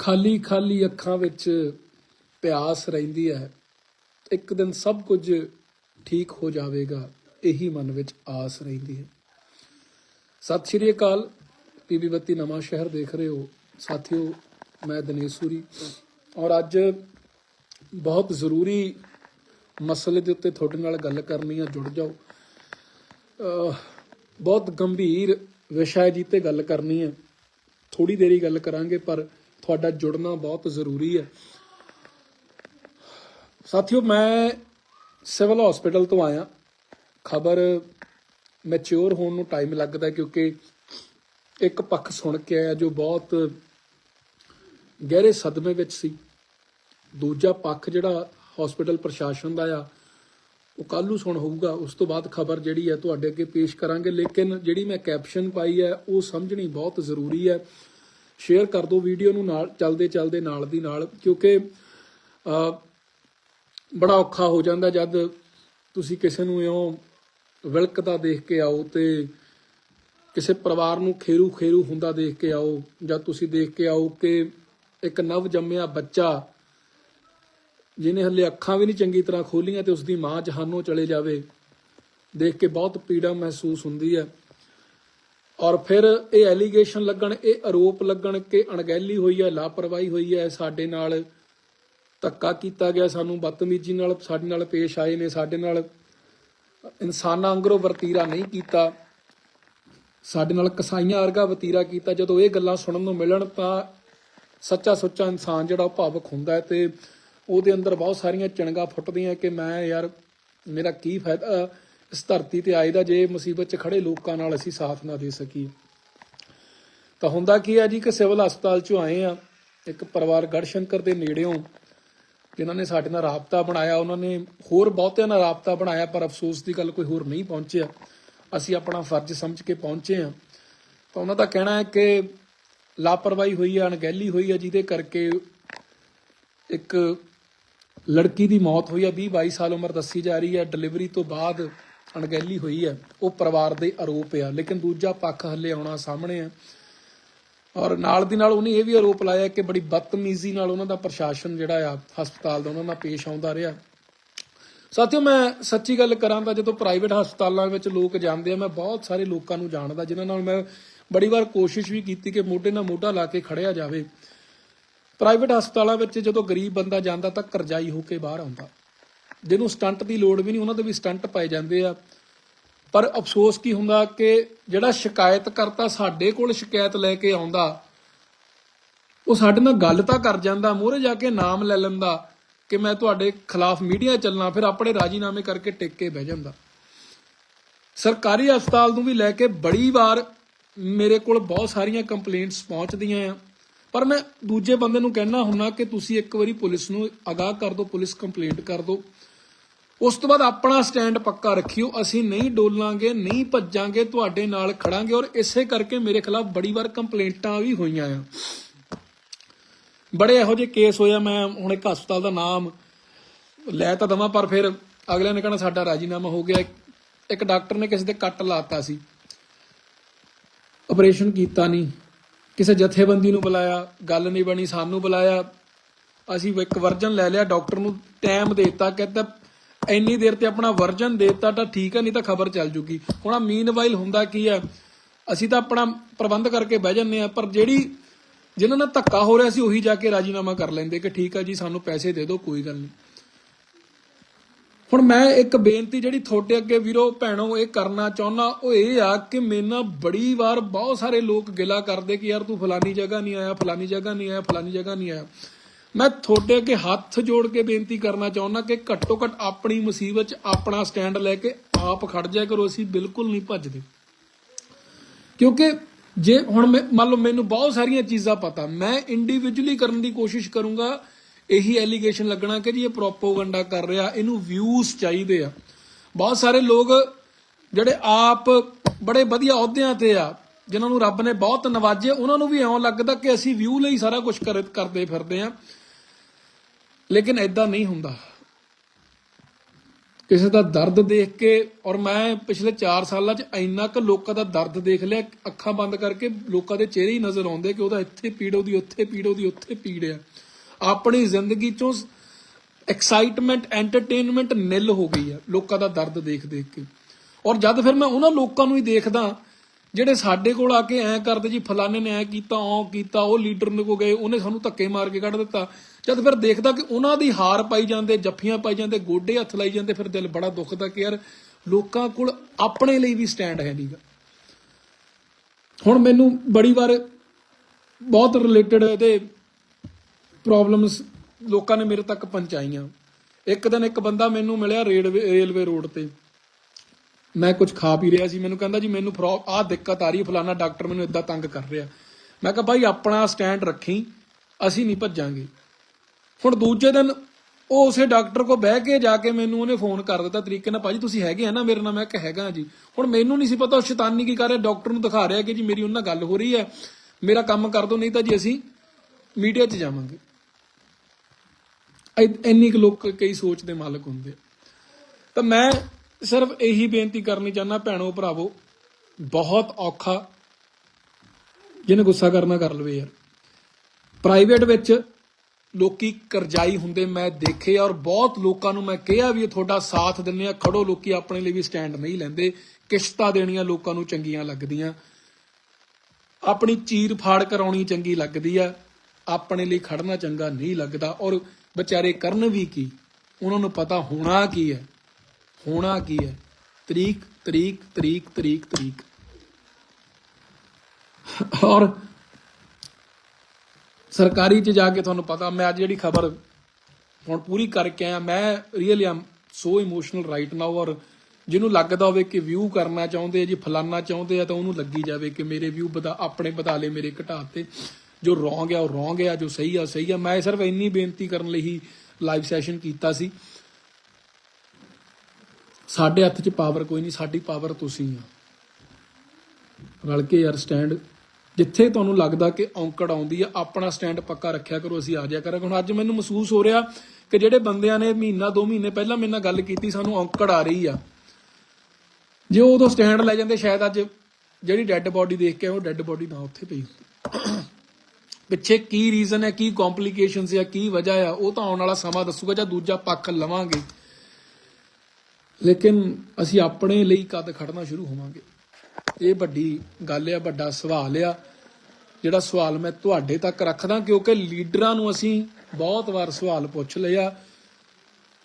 ਖਾਲੀ ਖਾਲੀ ਅੱਖਾਂ ਵਿੱਚ ਪਿਆਸ ਰਹਿੰਦੀ ਹੈ, ਇੱਕ ਦਿਨ ਸਭ ਕੁਝ ਠੀਕ ਹੋ ਜਾਵੇਗਾ, ਇਹੀ ਮਨ ਵਿੱਚ ਆਸ ਰਹਿੰਦੀ ਹੈ। ਸਤਿ ਸ਼੍ਰੀ ਅਕਾਲ ਪੀਬੀ ਬੱਤੀ ਨਵਾਂ ਸ਼ਹਿਰ ਦੇਖ ਰਹੇ ਹੋ। ਸਾਥੀਓ, ਮੈਂ ਦਿਨੇਸ਼ ਸੂਰੀ। ਔਰ ਅੱਜ ਬਹੁਤ ਜ਼ਰੂਰੀ ਮਸਲੇ ਦੇ ਉੱਤੇ ਤੁਹਾਡੇ ਨਾਲ ਗੱਲ ਕਰਨੀ ਆ, ਜੁੜ ਜਾਓ। ਬਹੁਤ ਗੰਭੀਰ ਵਿਸ਼ਾ ਹੈ ਜੀ ਤੇ ਗੱਲ ਕਰਨੀ ਹੈ। ਥੋੜੀ ਦੇਰੀ ਗੱਲ ਕਰਾਂਗੇ, ਪਰ ਤੁਹਾਡਾ ਜੁੜਨਾ ਬਹੁਤ ਜ਼ਰੂਰੀ ਹੈ। ਸਾਥੀਓ, ਮੈਂ ਸਿਵਲ ਹਸਪੀਟਲ ਤੋਂ ਆਇਆ। ਖਬਰ ਮੈਚੁਰ ਹੋਣ ਨੂੰ ਟਾਈਮ ਲੱਗਦਾ ਕਿਉਂਕਿ ਇੱਕ ਪੱਖ ਸੁਣ ਕੇ ਆਇਆ ਜੋ ਬਹੁਤ ਗਹਿਰੇ ਸਦਮੇ ਵਿੱਚ ਸੀ। ਦੂਜਾ ਪੱਖ ਜਿਹੜਾ ਹਸਪੀਟਲ ਪ੍ਰਸ਼ਾਸਨ ਦਾ ਆ, ਉਹ ਕੱਲ ਨੂੰ ਸੁਣ ਹੋਊਗਾ। ਉਸ ਤੋਂ ਬਾਅਦ ਖਬਰ ਜਿਹੜੀ ਹੈ ਤੁਹਾਡੇ ਅੱਗੇ ਪੇਸ਼ ਕਰਾਂਗੇ। ਲੇਕਿਨ ਜਿਹੜੀ ਮੈਂ ਕੈਪਸ਼ਨ ਪਾਈ ਹੈ, ਉਹ ਸਮਝਣੀ ਬਹੁਤ ਜ਼ਰੂਰੀ ਹੈ। ਸ਼ੇਅਰ ਕਰ ਦਿਓ ਵੀਡੀਓ ਨੂੰ ਨਾਲ, ਚੱਲਦੇ ਚੱਲਦੇ, ਨਾਲ ਦੀ ਨਾਲ, ਕਿਉਂਕਿ ਬੜਾ ਔਖਾ ਹੋ ਜਾਂਦਾ ਜਦ ਤੁਸੀਂ ਕਿਸੇ ਨੂੰ ਇਉਂ ਵਿਲਕਦਾ ਦੇਖ ਕੇ ਆਓ ਤੇ ਕਿਸੇ ਪਰਿਵਾਰ ਨੂੰ ਖੇਰੂ ਖੇਰੂ ਹੁੰਦਾ ਦੇਖ ਕੇ ਆਓ, ਜਾਂ ਤੁਸੀਂ ਦੇਖ ਕੇ ਆਓ ਕਿ ਇੱਕ ਨਵ ਜੰਮਿਆ ਬੱਚਾ ਜਿਹਨੇ ਹਲੇ ਅੱਖਾਂ ਵੀ ਨਹੀਂ ਚੰਗੀ ਤਰ੍ਹਾਂ ਖੋਲੀਆਂ ਤੇ ਉਸ ਦੀ ਮਾਂ ਜਹਾਨੋਂ ਚਲੇ ਜਾਵੇ, ਦੇਖ ਕੇ ਬਹੁਤ ਪੀੜਾ ਮਹਿਸੂਸ ਹੁੰਦੀ ਹੈ। ਔਰ ਫਿਰ ਇਹ ਐਲੀਗੇਸ਼ਨ ਲੱਗਣ, ਇਹ ਆਰੋਪ ਲੱਗਣ ਕਿ ਅਣਗਹਿਲੀ ਹੋਈ ਹੈ, ਲਾਪਰਵਾਹੀ ਹੋਈ ਹੈ, ਸਾਡੇ ਨਾਲ ਧੱਕਾ ਕੀਤਾ ਗਿਆ, ਸਾਨੂੰ ਬਦਤਮੀਜ਼ੀ ਨਾਲ, ਸਾਡੇ ਨਾਲ ਪੇਸ਼ ਆਏ ਨੇ, ਸਾਡੇ ਨਾਲ ਇਨਸਾਨਾਂ ਅੰਗਰੋਂ ਵਰਤੀਰਾ ਨਹੀਂ ਕੀਤਾ। ਸਾਡੇ ਨਾਲ ਕਸਾਈਆਂ ਵਰਗਾ ਵਤੀਰਾ ਕੀਤਾ। ਜਦੋਂ ਇਹ ਗੱਲਾਂ ਸੁਣਨ ਨੂੰ ਮਿਲਣ ਤਾਂ ਸੱਚਾ ਸੁੱਚਾ ਇਨਸਾਨ ਜਿਹੜਾ ਉਹ ਭਾਵਕ ਹੁੰਦਾ ਹੈ ਤੇ ਉਹਦੇ ਅੰਦਰ ਬਹੁਤ ਸਾਰੀਆਂ ਚਿਣਗਾ ਫੁੱਟਦੀਆਂ ਕਿ ਮੈਂ ਯਾਰ, ਮੇਰਾ ਕੀ ਫਾਇਦਾ? ਇਸ ਧਰਤੀ ਤੇ ਆਏ ਦਾ ਜੇ ਮੁਸੀਬਤ 'ਚ ਖੜੇ ਲੋਕਾਂ ਨਾਲ ਅਸੀਂ ਸਾਥ ਨਾ ਦੇ ਸਕੀਏ। ਤਾਂ ਹੁੰਦਾ ਕੀ ਹੈ ਜੀ ਕਿ ਸਿਵਲ ਹਸਪਤਾਲ 'ਚੋਂ ਆਏ ਆ ਇੱਕ ਪਰਿਵਾਰ ਗੜਸ਼ੰਕਰ ਦੇ ਨੇੜਿਓਂ ਜਿਨ੍ਹਾਂ ਨੇ ਸਾਡੇ ਨਾਲ ਰਾਬਤਾ ਬਣਾਇਆ, ਉਹਨਾਂ ਨੇ ਹੋਰ ਬਹੁਤਿਆਂ ਨਾਲ ਰਾਬਤਾ ਬਣਾਇਆ, ਪਰ ਅਫਸੋਸ ਦੀ ਗੱਲ ਕੋਈ ਹੋਰ ਨਹੀਂ ਪਹੁੰਚਿਆ। ਅਸੀਂ ਆਪਣਾ ਫਰਜ਼ ਸਮਝ ਕੇ ਪਹੁੰਚੇ ਆ ਤਾਂ ਉਹਨਾਂ ਦਾ ਕਹਿਣਾ ਹੈ ਕਿ ਲਾਪਰਵਾਹੀ ਹੋਈ ਹੈ, ਅਣਗਹਿਲੀ ਹੋਈ ਹੈ, ਜਿਹਦੇ ਕਰਕੇ ਇੱਕ ਲੜਕੀ ਦੀ ਮੌਤ ਹੋਈ ਹੈ। 20 22 ਸਾਲ ਉਮਰ ਦੱਸੀ ਜਾ ਰਹੀ ਹੈ। ਡਿਲੀਵਰੀ ਤੋਂ ਬਾਅਦ ਅਣਗਹਿਲੀ ਹੋਈ ਹੈ। ਉਹ ਪਰਿਵਾਰ ਦੇ ਆਰੋਪ ਆ। ਲੇਕਿਨ ਦੂਜਾ ਪੱਖ ਹੱਲੇ ਆਉਣਾ ਸਾਹਮਣੇ ਆ। ਔਰ ਨਾਲ ਦੀ ਨਾਲ ਉਹਨੇ ਇਹ ਵੀ ਆਰੋਪ ਲਾਇਆ ਕਿ ਬੜੀ ਬਦਤਮੀਜ਼ੀ ਨਾਲ ਉਹਨਾਂ ਦਾ ਪ੍ਰਸ਼ਾਸਨ ਜਿਹੜਾ ਆ, ਹਸਪਤਾਲ ਦਾ ਉਹਨਾਂ ਨਾਲ ਪੇਸ਼ ਆਉਂਦਾ ਰਿਹਾ। ਸਾਥੀਓ, ਮੈਂ ਸੱਚੀ ਗੱਲ ਕਰਾਂ ਤਾਂ ਜਦੋਂ ਪ੍ਰਾਈਵੇਟ ਹਸਪਤਾਲਾਂ ਵਿੱਚ ਲੋਕ ਜਾਂਦੇ ਆ, ਮੈਂ ਬਹੁਤ ਸਾਰੇ ਲੋਕਾਂ ਨੂੰ ਜਾਣਦਾ, ਜਿਨ੍ਹਾਂ ਨਾਲ ਮੈਂ ਬੜੀ ਵਾਰ ਕੋਸ਼ਿਸ਼ ਵੀ ਕੀਤੀ ਕਿ ਮੋਢੇ ਨਾਲ ਮੋਢਾ ਲਾ ਕੇ ਖੜਿਆ ਜਾਵੇ। ਪ੍ਰਾਈਵੇਟ ਹਸਪਤਾਲਾਂ ਵਿੱਚ ਜਦੋਂ ਗਰੀਬ ਬੰਦਾ ਜਾਂਦਾ ਤਾਂ ਕਰਜ਼ਾਈ ਹੋ ਕੇ ਬਾਹਰ ਆਉਂਦਾ। ਜਿਹਨੂੰ ਸਟੰਟ ਦੀ ਲੋੜ ਵੀ ਨਹੀਂ, ਉਹਨਾਂ ਦੇ ਵੀ ਸਟੰਟ ਪਾਏ ਜਾਂਦੇ ਆ। ਪਰ ਅਫਸੋਸ ਕੀ ਹੁੰਦਾ ਕਿ ਜਿਹੜਾ ਸ਼ਿਕਾਇਤ ਕਰਤਾ ਸਾਡੇ ਕੋਲ ਸ਼ਿਕਾਇਤ ਲੈ ਕੇ ਆਉਂਦਾ, ਉਹ ਸਾਡੇ ਨਾਲ ਗੱਲ ਤਾਂ ਕਰ ਜਾਂਦਾ, ਮੋਹਰੇ ਜਾ ਕੇ ਨਾਮ ਲੈ ਲੈਂਦਾ ਕਿ ਮੈਂ ਤੁਹਾਡੇ ਖਿਲਾਫ ਮੀਡੀਆ ਚੱਲਣਾ, ਫਿਰ ਆਪਣੇ ਰਾਜੀਨਾਮੇ ਕਰਕੇ ਟਿਕ ਕੇ ਬਹਿ ਜਾਂਦਾ। ਸਰਕਾਰੀ ਹਸਪਤਾਲ ਨੂੰ ਵੀ ਲੈ ਕੇ ਬੜੀ ਵਾਰ ਮੇਰੇ ਕੋਲ ਬਹੁਤ ਸਾਰੀਆਂ ਕੰਪਲੇਂਟਸ ਪਹੁੰਚਦੀਆਂ ਆ। ਪਰ ਮੈਂ ਦੂਜੇ ਬੰਦੇ ਨੂੰ ਕਹਿਣਾ ਹੁੰਨਾ ਕਿ ਤੁਸੀਂ ਇੱਕ ਵਾਰੀ ਪੁਲਿਸ ਨੂੰ ਅਗਾਹ ਕਰ ਦਿਓ, ਪੁਲਿਸ ਕੰਪਲੇਂਟ ਕਰ ਦਿਓ। ਉਸ ਤੋਂ ਬਾਅਦ ਆਪਣਾ ਸਟੈਂਡ ਪੱਕਾ ਰੱਖਿਓ। ਅਸੀਂ ਨਹੀਂ ਡੋਲਾਂਗੇ, ਨਹੀਂ ਭੱਜਾਂਗੇ, ਤੁਹਾਡੇ ਨਾਲ ਖੜਾਂਗੇ ਔਰ ਇਸੇ ਕਰਕੇ ਮੇਰੇ ਖਿਲਾਫ ਬੜੀ ਵਾਰ ਕੰਪਲੇਂਟਾਂ ਵੀ ਹੋਈਆਂ ਆ। ਬੜੇ ਇਹੋ ਜਿਹੇ ਕੇਸ ਹੋਇਆ ਮੈਂ ਹੁਣ ਇੱਕ ਹਸਪਤਾਲ ਦਾ ਨਾਮ ਲੈ ਤਾਂ ਦਵਾਂ, ਪਰ ਫਿਰ ਅਗਲੇ ਨੇ ਕਹਿਣਾ ਸਾਡਾ ਰਾਜੀਨਾਮਾ ਹੋ ਗਿਆ। ਇੱਕ ਡਾਕਟਰ ਨੇ ਕਿਸੇ ਦੇ ਕੱਟ ਲਾਤਾ ਸੀ। ਆਪਰੇਸ਼ਨ ਕੀਤਾ ਨਹੀਂ। ਕਿਸੇ ਜਥੇਬੰਦੀ ਨੂੰ ਬੁਲਾਇਆ, ਗੱਲ ਨਹੀਂ ਬਣੀ, ਸਾਨੂੰ ਬੁਲਾਇਆ। ਅਸੀਂ ਇੱਕ ਵਰਜਨ ਲੈ ਲਿਆ, ਡਾਕਟਰ ਨੂੰ ਟਾਈਮ ਦੇਤਾ, ਕਹਿੰਦਾ ਇੰਨੀ ਦੇਰ ਤੇ ਆਪਣਾ ਵਰਜਨ ਦੇਤਾ ਤਾਂ ਠੀਕ ਹੈ, ਨਹੀਂ ਤਾਂ ਖਬਰ ਚੱਲ ਜੂਗੀ। ਹੁਣ ਆ ਮੀਨਵਾਈਲ ਹੁੰਦਾ ਕੀ ਹੈ? ਅਸੀਂ ਤਾਂ ਆਪਣਾ ਪ੍ਰਬੰਧ ਕਰਕੇ ਬਹਿ ਜੰਨੇ ਆ ਪਰ ਜਿਹੜੀ ਜਿਨ੍ਹਾਂ ਨਾਲ ਧੱਕਾ ਹੋ ਰਿਹਾ ਸੀ, ਉਹੀ ਜਾ ਕੇ ਰਾਜੀਨਾਮਾ ਕਰ ਲੈਂਦੇ ਕਿ ਠੀਕ ਹੈ ਜੀ, ਸਾਨੂੰ ਪੈਸੇ ਦੇ ਦਿਓ, ਕੋਈ ਗੱਲ ਨਹੀਂ। ਹੁਣ ਮੈਂ ਇੱਕ ਬੇਨਤੀ ਜਿਹੜੀ ਤੁਹਾਡੇ ਅੱਗੇ ਵੀਰੋ, ਭੈਣੋ, ਇਹ ਕਰਨਾ ਚਾਹੁੰਦਾ ਉਹ ਇਹ ਆ ਕਿ ਮੈਨਾਂ ਬੜੀ ਵਾਰ ਬਹੁਤ ਸਾਰੇ ਲੋਕ ਗਿਲਾ ਕਰਦੇ ਕਿ ਯਾਰ ਤੂੰ ਫਲਾਨੀ ਜਗ੍ਹਾ ਨਹੀਂ ਆਇਆ, ਫਲਾਨੀ ਜਗ੍ਹਾ ਨਹੀਂ ਆਇਆ, ਫਲਾਨੀ ਜਗ੍ਹਾ ਨਹੀਂ ਆਇਆ। ਮੈਂ ਤੁਹਾਡੇ ਅੱਗੇ ਹੱਥ ਜੋੜ ਕੇ ਬੇਨਤੀ ਕਰਨਾ ਚਾਹੁੰਦਾ ਕਿ ਘੱਟੋ ਘੱਟ ਆਪਣੀ ਮੁਸੀਬਤ 'ਚ ਆਪਣਾ ਸਟੈਂਡ ਲੈ ਕੇ ਆਪ ਖੜ ਜਾਇਆ ਕਰੋ, ਅਸੀਂ ਬਿਲਕੁਲ ਨਹੀਂ ਭੱਜਦੇ। ਕਿਉਂਕਿ ਜੇ ਹੁਣ ਮੰਨ ਲਓ ਮੈਨੂੰ ਬਹੁਤ ਸਾਰੀਆਂ ਚੀਜ਼ਾਂ ਪਤਾ, ਮੈਂ ਇੰਡੀਵਿਜੂਅਲੀ ਕਰਨ ਦੀ ਕੋਸ਼ਿਸ਼ ਕਰੂੰਗਾ, ਇਹੀ ਐਲੀਗੇਸ਼ਨ ਲੱਗਣਾ ਕਿ ਜੀ ਇਹ ਪ੍ਰੋਪੋਗੰਡਾ ਕਰ ਰਿਹਾ, ਇਹਨੂੰ ਵਿਊਜ਼ ਚਾਹੀਦੇ ਆ। ਬਹੁਤ ਸਾਰੇ ਲੋਕ ਜਿਹੜੇ ਆਪ ਬੜੇ ਵਧੀਆ ਅਹੁਦਿਆਂ ਤੇ ਆ, ਜਿਨ੍ਹਾਂ ਨੂੰ ਰੱਬ ਨੇ ਬਹੁਤ ਨਵਾਜੇ ਉਹਨਾਂ ਨੂੰ ਵੀ ਐਂ ਲੱਗਦਾ ਕਿ ਅਸੀਂ ਵਿਊ ਲਈ ਸਾਰਾ ਕੁਝ ਕਰਦੇ ਫਿਰਦੇ ਆ। ਲੇਕਿਨ ਐਦਾਂ ਨਹੀਂ ਹੁੰਦਾ। ਕਿਸੇ ਦਾ ਦਰਦ ਦੇਖ ਕੇ, ਔਰ ਮੈਂ ਪਿਛਲੇ 4 ਸਾਲਾਂ 'ਚ ਇੰਨਾ ਕੁ ਲੋਕਾਂ ਦਾ ਦਰਦ ਦੇਖ ਲਿਆ, ਅੱਖਾਂ ਬੰਦ ਕਰਕੇ ਲੋਕਾਂ ਦੇ ਚਿਹਰੇ ਹੀ ਨਜ਼ਰ ਆਉਂਦੇ ਕਿ ਉਹਦਾ ਇੱਥੇ ਪੀੜ, ਉਹਦੀ ਉੱਥੇ ਪੀੜ, ਉਹਦੀ ਉੱਥੇ ਪੀੜ ਆ। ਆਪਣੀ ਜ਼ਿੰਦਗੀ 'ਚੋਂ ਐਕਸਾਈਟਮੈਂਟ ਐਂਟਰਟੇਨਮੈਂਟ ਨਿਲ ਹੋ ਗਈ ਆ, ਲੋਕਾਂ ਦਾ ਦਰਦ ਦੇਖ ਦੇਖ ਕੇ। ਔਰ ਜਦ ਫਿਰ ਮੈਂ ਉਹਨਾਂ ਲੋਕਾਂ ਨੂੰ ਹੀ ਦੇਖਦਾ ਜਿਹੜੇ ਸਾਡੇ ਕੋਲ ਆ ਕੇ ਐਂ ਕਰਦੇ ਜੀ, ਫਲਾਣੇ ਨੇ ਐ ਕੀਤਾ, ਉਹ ਕੀਤਾ, ਉਹ ਲੀਡਰ ਨੇ ਕੋ ਗਏ, ਉਹਨੇ ਸਾਨੂੰ ਧੱਕੇ ਮਾਰ ਕੇ ਕੱਢ ਦਿੱਤਾ। ਜਦ ਫਿਰ ਦੇਖਦਾ ਕਿ ਉਹਨਾਂ ਦੀ ਹਾਰ ਪਾਈ ਜਾਂਦੇ, ਜੱਫੀਆਂ ਪਾਈ ਜਾਂਦੇ, ਗੋਡੇ ਹੱਥ ਲਾਈ ਜਾਂਦੇ, ਫਿਰ ਦਿਲ ਬੜਾ ਦੁਖਦਾ ਕਿ ਯਾਰ ਲੋਕਾਂ ਕੋਲ ਆਪਣੇ ਲਈ ਵੀ ਸਟੈਂਡ ਹੈ ਨਹੀਂਗਾ। ਹੁਣ ਮੈਨੂੰ ਬੜੀ ਵਾਰ ਬਹੁਤ ਰਿਲੇਟਡ ਇਹਦੇ ਪ੍ਰੋਬਲਮਸ ਲੋਕਾਂ ਨੇ ਮੇਰੇ ਤੱਕ ਪਹੁੰਚਾਈਆਂ। ਇੱਕ ਦਿਨ ਇੱਕ ਬੰਦਾ ਮੈਨੂੰ ਮਿਲਿਆ ਰੇਲਵੇ ਰੇਲਵੇ ਰੋਡ ਤੇ। ਮੈਂ ਕੁਝ ਖਾ ਪੀ ਰਿਹਾ ਸੀ, ਮੈਨੂੰ ਕਹਿੰਦਾ ਜੀ ਮੈਨੂੰ ਆਹ ਦਿੱਕਤ ਆ ਰਹੀ ਹੈ ਫਲਾਣਾ ਡਾਕਟਰ ਮੈਨੂੰ ਇਦਾਂ ਤੰਗ ਕਰ ਰਿਹਾ। ਮੈਂ ਕਿਹਾ ਭਾਈ ਆਪਣਾ ਸਟੈਂਡ ਰੱਖੀ, ਅਸੀਂ ਨਹੀਂ ਭੱਜਾਂਗੇ। ਹੁਣ ਦੂਜੇ ਦਿਨ ਉਹ ਉਸੇ ਡਾਕਟਰ ਕੋ ਬਹਿ ਕੇ ਜਾ ਕੇ ਮੈਨੂੰ ਉਹਨੇ ਫੋਨ ਕਰ ਦਿੱਤਾ, ਤਰੀਕੇ ਨਾਲ, ਭਾਜੀ ਤੁਸੀਂ ਹੈਗੇ ਆ ਨਾ ਮੇਰੇ ਨਾਲ? ਮੈਂ ਕਿਹਾ, ਹੈਗਾ ਜੀ। ਹੁਣ ਮੈਨੂੰ ਨਹੀਂ ਸੀ ਪਤਾ, ਉਹ ਸ਼ੈਤਾਨੀ ਕੀ ਕਰ ਰਿਹਾ, ਡਾਕਟਰ ਨੂੰ ਦਿਖਾ ਰਿਹਾ ਕਿ ਜੀ ਮੇਰੀ ਉਹਨਾਂ ਨਾਲ ਗੱਲ ਹੋ ਰਹੀ ਹੈ, ਮੇਰਾ ਕੰਮ ਕਰ ਦੋ, ਨਹੀਂ ਤਾਂ ਜੀ ਅਸੀਂ ਮੀਡੀਆ 'ਚ ਜਾਵਾਂਗੇ। ਇੰਨੀ ਕੁ ਲੋਕ ਕਈ ਸੋਚ ਦੇ ਮਾਲਕ ਹੁੰਦੇ ਤਾਂ ਮੈਂ ਸਿਰਫ ਇਹੀ ਬੇਨਤੀ ਕਰਨੀ ਚਾਹੁੰਦਾ, ਭੈਣੋ, ਭਰਾਵੋ, ਬਹੁਤ ਔਖਾ, ਜਿਹਨੇ ਗੁੱਸਾ ਕਰਨਾ ਕਰ ਲਵੇ ਯਾਰ। ਪ੍ਰਾਈਵੇਟ ਵਿੱਚ ਲੋਕੀ ਕਰਜ਼ਾਈ ਹੁੰਦੇ, ਮੈਂ ਦੇਖੇ ਔਰ ਬਹੁਤ ਲੋਕਾਂ ਨੂੰ ਮੈਂ ਕਿਹਾ ਵੀ ਤੁਹਾਡਾ ਸਾਥ ਦਿੰਨੇ ਆ, ਖੜੋ, ਲੋਕੀ ਆਪਣੇ ਲਈ ਵੀ ਸਟੈਂਡ ਨਹੀਂ ਲੈਂਦੇ, ਕਿਸ਼ਤਾਂ ਦੇਣੀਆਂ ਲੋਕਾਂ ਨੂੰ ਚੰਗੀਆਂ ਲੱਗਦੀਆਂ। ਆਪਣੀ ਚੀਰ ਫਾੜ ਕਰਾਉਣੀ ਚੰਗੀ ਲੱਗਦੀ ਆ, ਆਪਣੇ ਲਈ ਖੜਨਾ ਚੰਗਾ ਨਹੀਂ ਲੱਗਦਾ, ਔਰ ਵਿਚਾਰੇ ਕਰਨ ਵੀ ਕੀ? ਉਹਨਾਂ ਨੂੰ ਪਤਾ ਹੋਣਾ ਕੀ ਹੈ ਹੋਣਾ ਕੀ ਹੈ? ਤਰੀਕ ਤਰੀਕ ਤਰੀਕ ਤਰੀਕ ਤਰੀਕ। ਔਰ ਸਰਕਾਰੀ ਚ ਜਾ ਕੇ ਤੁਹਾਨੂੰ ਪਤਾ, ਮੈਂ ਅੱਜ ਜਿਹੜੀ ਖਬਰ ਹੁਣ ਪੂਰੀ ਕਰਕੇ ਆਇਆ, ਮੈਂ really am so emotional right now ਔਰ ਜਿਹਨੂੰ ਲੱਗਦਾ ਹੋਵੇ ਕਿ ਵਿਊ ਕਰਨਾ ਚਾਹੁੰਦੇ ਆ, ਜੀ ਫਲਾਨਾ ਚਾਹੁੰਦੇ ਆ ਤਾਂ ਉਹਨੂੰ ਲੱਗੀ ਜਾਵੇ ਕਿ ਮੇਰੇ ਵਿਊ ਵਧਾ, ਆਪਣੇ ਵਧਾ ਲਏ ਮੇਰੇ ਘਟਾ ਤੇ ਜੋ ਰੋਂਗ ਆ, ਉਹ ਰੋਂਗ ਆ, ਜੋ ਸਹੀ ਆ ਉਹ ਸਹੀ ਆ। ਮੈਂ ਸਿਰਫ ਇੰਨੀ ਬੇਨਤੀ ਕਰਨ ਲਈ ਹੀ ਲਾਈਵ ਸੈਸ਼ਨ ਕੀਤਾ ਸੀ। ਸਾਡੇ ਹੱਥ 'ਚ ਪਾਵਰ ਕੋਈ ਨਹੀਂ, ਸਾਡੀ ਪਾਵਰ ਤੁਸੀਂ ਆ। ਰਲ ਕੇ ਯਾਰ ਸਟੈਂਡ ਜਿੱਥੇ ਤੁਹਾਨੂੰ ਲੱਗਦਾ ਕਿ ਔਂਕੜ ਆਉਂਦੀ ਆ, ਆਪਣਾ ਸਟੈਂਡ ਪੱਕਾ ਰੱਖਿਆ ਕਰੋ, ਅਸੀਂ ਆ ਜਾਇਆ ਕਰਾਂਗੇ। ਹੁਣ ਅੱਜ ਮੈਨੂੰ ਮਹਿਸੂਸ ਹੋ ਰਿਹਾ ਕਿ ਜਿਹੜੇ ਬੰਦਿਆਂ ਨੇ ਮਹੀਨਾ, ਦੋ ਮਹੀਨੇ ਪਹਿਲਾਂ ਮੇਰੇ ਨਾਲ ਗੱਲ ਕੀਤੀ, ਸਾਨੂੰ ਔਂਕੜ ਆ ਰਹੀ ਆ। ਜੇ ਉਹ ਉਦੋਂ ਸਟੈਂਡ ਲੈ ਜਾਂਦੇ, ਸ਼ਾਇਦ ਅੱਜ ਜਿਹੜੀ ਡੈੱਡ ਬਾਡੀ ਦੇਖ ਕੇ ਉਹ ਡੈੱਡ ਬਾਡੀ ਨਾ ਉੱਥੇ ਪਈ ਪਿੱਛੇ ਕੀ ਰੀਜ਼ਨ ਹੈ, ਕੀ ਕੰਪਲਿਕੇਸ਼ਨਸ ਆ, ਕੀ ਵਜ੍ਹਾ ਆ, ਉਹ ਤਾਂ ਆਉਣ ਵਾਲਾ ਸਮਾਂ ਦੱਸੂਗਾ ਜਾਂ ਦੂਜਾ ਪੱਖ ਲਵਾਂਗੇ। ਲੇਕਿਨ ਅਸੀਂ ਆਪਣੇ ਲਈ ਕਦ ਖੜਨਾ ਸ਼ੁਰੂ ਹੋਵਾਂਗੇ। ਇਹ ਵੱਡੀ ਗੱਲ ਆ, ਵੱਡਾ ਸਵਾਲ ਆ। ਜਿਹੜਾ ਸਵਾਲ ਮੈਂ ਤੁਹਾਡੇ ਤੱਕ ਰੱਖਦਾ, ਕਿਉਂਕਿ ਲੀਡਰਾਂ ਨੂੰ ਅਸੀਂ ਬਹੁਤ ਵਾਰ ਸਵਾਲ ਪੁੱਛ ਲਿਆ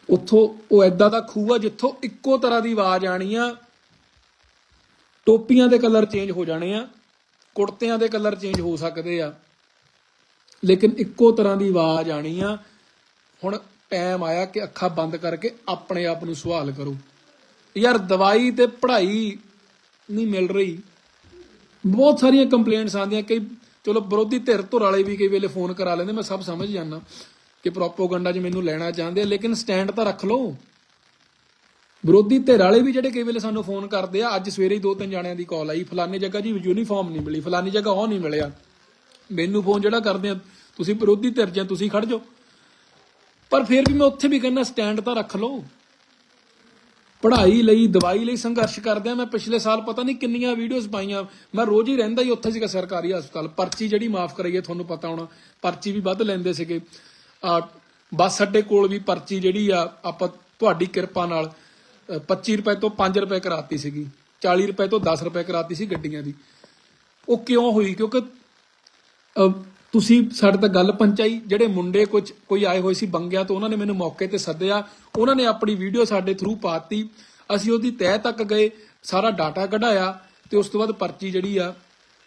ਉੱਥੋਂ ਉਹ ਐਦਾਂ ਦਾ ਖੂਹ ਆ ਜਿੱਥੋਂ ਇੱਕੋ ਤਰ੍ਹਾਂ ਦੀ ਆਵਾਜ਼ ਆਣੀ ਆ। ਟੋਪੀਆਂ ਦੇ ਕਲਰ ਚੇਂਜ ਹੋ ਜਾਣੇ ਆ, ਕੁੜਤਿਆਂ ਦੇ ਕਲਰ ਚੇਂਜ ਹੋ ਸਕਦੇ ਆ। ਲੇਕਿਨ ਇੱਕੋ ਤਰ੍ਹਾਂ ਦੀ ਆਵਾਜ਼ ਆਣੀ ਆ। ਹੁਣ ਟਾਈਮ ਆਇਆ ਕਿ ਅੱਖਾਂ ਬੰਦ ਕਰਕੇ ਆਪਣੇ ਆਪ ਨੂੰ ਸਵਾਲ ਕਰੋ। ਯਾਰ, ਦਵਾਈ ਤੇ ਪੜ੍ਹਾਈ ਨਹੀਂ ਮਿਲ ਰਹੀ। ਬਹੁਤ ਸਾਰੀਆਂ ਕੰਪਲੇਂਟਸ ਆਉਂਦੀਆਂ ਕਈ ਚਲੋ ਵਿਰੋਧੀ ਧਿਰ ਧੁਰ ਵਾਲੇ ਵੀ ਕਈ ਵੇਲੇ ਫੋਨ ਕਰਾ ਲੈਂਦੇ, ਮੈਂ ਸਭ ਸਮਝ ਜਾਂਦਾ ਕਿ ਪ੍ਰੋਪੋਗੰਡਾ 'ਚ ਮੈਨੂੰ ਲੈਣਾ ਚਾਹੁੰਦੇ ਆ, ਲੇਕਿਨ ਸਟੈਂਡ ਤਾਂ ਰੱਖ ਲਓ। ਵਿਰੋਧੀ ਧਿਰ ਵਾਲੇ ਵੀ ਜਿਹੜੇ ਕਈ ਵੇਲੇ ਸਾਨੂੰ ਫੋਨ ਕਰਦੇ ਆ, ਅੱਜ ਸਵੇਰੇ ਹੀ ਦੋ ਤਿੰਨ ਜਾਣਿਆਂ ਦੀ ਕਾਲ ਆਈ, ਫਲਾਨੀ ਜਗ੍ਹਾ ਜੀ ਯੂਨੀਫਾਰਮ ਨਹੀਂ ਮਿਲੀ, ਫਲਾਨੀ ਜਗ੍ਹਾ ਉਹ ਨਹੀਂ ਮਿਲਿਆ। ਮੈਨੂੰ ਫੋਨ ਜਿਹੜਾ ਕਰਦੇ ਆ, ਤੁਸੀਂ ਵਿਰੋਧੀ ਧਿਰ ਜਾਂ ਤੁਸੀਂ ਖੜ ਜਾਓ। ਪਰ ਫਿਰ ਵੀ ਮੈਂ ਉੱਥੇ ਵੀ ਕਹਿੰਦਾ ਸਟੈਂਡ ਤਾਂ ਰੱਖ ਲਓ। ਪੜ੍ਹਾਈ ਲਈ ਦਵਾਈ ਲਈ ਸੰਘਰਸ਼ ਕਰਦੇ ਆ। ਮੈਂ ਪਿਛਲੇ ਸਾਲ ਪਤਾ ਨਹੀਂ ਕਿੰਨੀਆਂ ਵੀਡੀਓਜ਼ ਪਾਈਆਂ। ਮੈਂ ਰੋਜ਼ ਹੀ ਰਹਿੰਦਾ ਹੀ ਉੱਥੇ ਸੀਗਾ ਸਰਕਾਰੀ ਹਸਪਤਾਲ। ਪਰਚੀ ਜਿਹੜੀ ਮਾਫ ਕਰਾਈਏ ਤੁਹਾਨੂੰ ਪਤਾ ਹੋਣਾ ਪਰਚੀ ਵੀ ਵੱਧ ਲੈਂਦੇ ਸੀਗੇ। ਆ ਬੱਸ ਅੱਡੇ ਕੋਲ ਵੀ ਪਰਚੀ ਜਿਹੜੀ ਆ ਆਪਾਂ ਤੁਹਾਡੀ ਕਿਰਪਾ ਨਾਲ ਅ, 25 ਰੁਪਏ ਤੋਂ 5 ਰੁਪਏ ਕਰਾਤੀ ਸੀਗੀ। 40 ਰੁਪਏ ਤੋਂ 10 ਰੁਪਏ ਕਰਾਤੀ ਸੀ ਗੱਡੀਆਂ ਦੀ। ਉਹ ਕਿਉਂ ਹੋਈ? ਕਿਉਂਕਿ ਤੁਸੀਂ ਸਾਡੇ ਤੱਕ ਗੱਲ ਪਹੁੰਚਾਈ ਜਿਹੜੇ ਮੁੰਡੇ ਕੁਝ ਕੋਈ ਆਏ ਹੋਏ ਸੀ ਬੰਗਿਆ ਤੋਂ, ਉਹਨਾਂ ਨੇ ਮੈਨੂੰ ਮੌਕੇ ਤੇ ਸੱਦਿਆ। ਉਹਨਾਂ ਨੇ ਆਪਣੀ ਵੀਡੀਓ ਸਾਡੇ ਥਰੂ ਪਾਤੀ। ਅਸੀਂ ਉਹਦੀ ਤਹਿ ਤੱਕ ਗਏ, ਸਾਰਾ ਡਾਟਾ ਕਢਾਇਆ ਤੇ ਉਸ ਤੋਂ ਬਾਅਦ ਪਰਚੀ ਜਿਹੜੀ ਆ,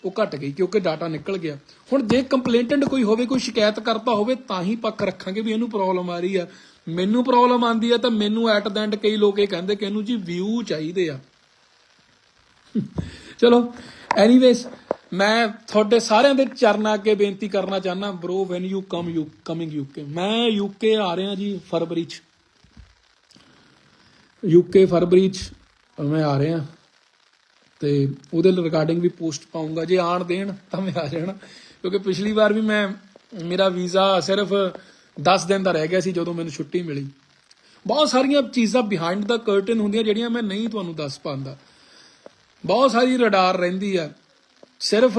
ਉਹ ਘਟ ਗਈ ਕਿਉਂਕਿ ਡਾਟਾ ਨਿਕਲ ਗਿਆ। ਹੁਣ ਜੇ ਕੰਪਲੇਂਟੈਂਟ ਕੋਈ ਹੋਵੇ, ਕੋਈ ਸ਼ਿਕਾਇਤ ਕਰਤਾ ਹੋਵੇ, ਤਾਂ ਹੀ ਪੱਖ ਰੱਖਾਂਗੇ ਵੀ ਇਹਨੂੰ ਪ੍ਰੋਬਲਮ ਆ ਰਹੀ ਆ। ਮੈਨੂੰ ਪ੍ਰੋਬਲਮ ਆਂਦੀ ਆ ਤਾਂ ਮੈਨੂੰ ਐਟ ਦਾ ਐਂਡ ਕਈ ਲੋਕ ਇਹ ਕਹਿੰਦੇ ਕਿ ਇਹਨੂੰ ਜੀ ਵਿਊ ਚਾਹੀਦੇ ਆ। ਚਲੋ ਐਨੀਵੇਸ ਮੈਂ ਤੁਹਾਡੇ ਸਾਰਿਆਂ ਦੇ ਚਰਨਾਂ ਅੱਗੇ ਬੇਨਤੀ ਕਰਨਾ ਚਾਹਨਾ bro when you come you coming UK ਮੈਂ ਯੂਕੇ ਆ ਰਿਹਾ ਜੀ ਫਰਵਰੀ ਚ। ਯੂਕੇ ਫਰਵਰੀ ਚ ਮੈਂ ਆ ਰਿਹਾ। ਤੇ ਉਹਦੇ ਰਿਗਾਰਡਿੰਗ ਵੀ ਪੋਸਟ ਪਾਉਂਗਾ। ਜੇ ਆਣ ਦੇਣ ਤਾਂ ਮੈਂ ਆ ਜਾਣਾ। ਕਿਉਂਕਿ ਪਿਛਲੀ ਵਾਰ ਵੀ ਮੈਂ, ਮੇਰਾ ਵੀਜ਼ਾ ਸਿਰਫ 10 ਦਿਨ ਦਾ ਰਹਿ ਗਿਆ ਸੀ ਜਦੋਂ ਮੈਨੂੰ ਛੁੱਟੀ ਮਿਲੀ। ਬਹੁਤ ਸਾਰੀਆਂ ਚੀਜ਼ਾਂ ਬਿਹਾਈਂਡ ਦਾ ਕਰਟਨ ਹੁੰਦੀਆਂ ਜਿਹੜੀਆਂ ਮੈਂ ਨਹੀਂ ਤੁਹਾਨੂੰ ਦੱਸ ਪਾਉਂਦਾ। ਬਹੁਤ ਸਾਰੀ ਰਡਾਰ ਰਹਿੰਦੀ ਆ। ਸਿਰਫ,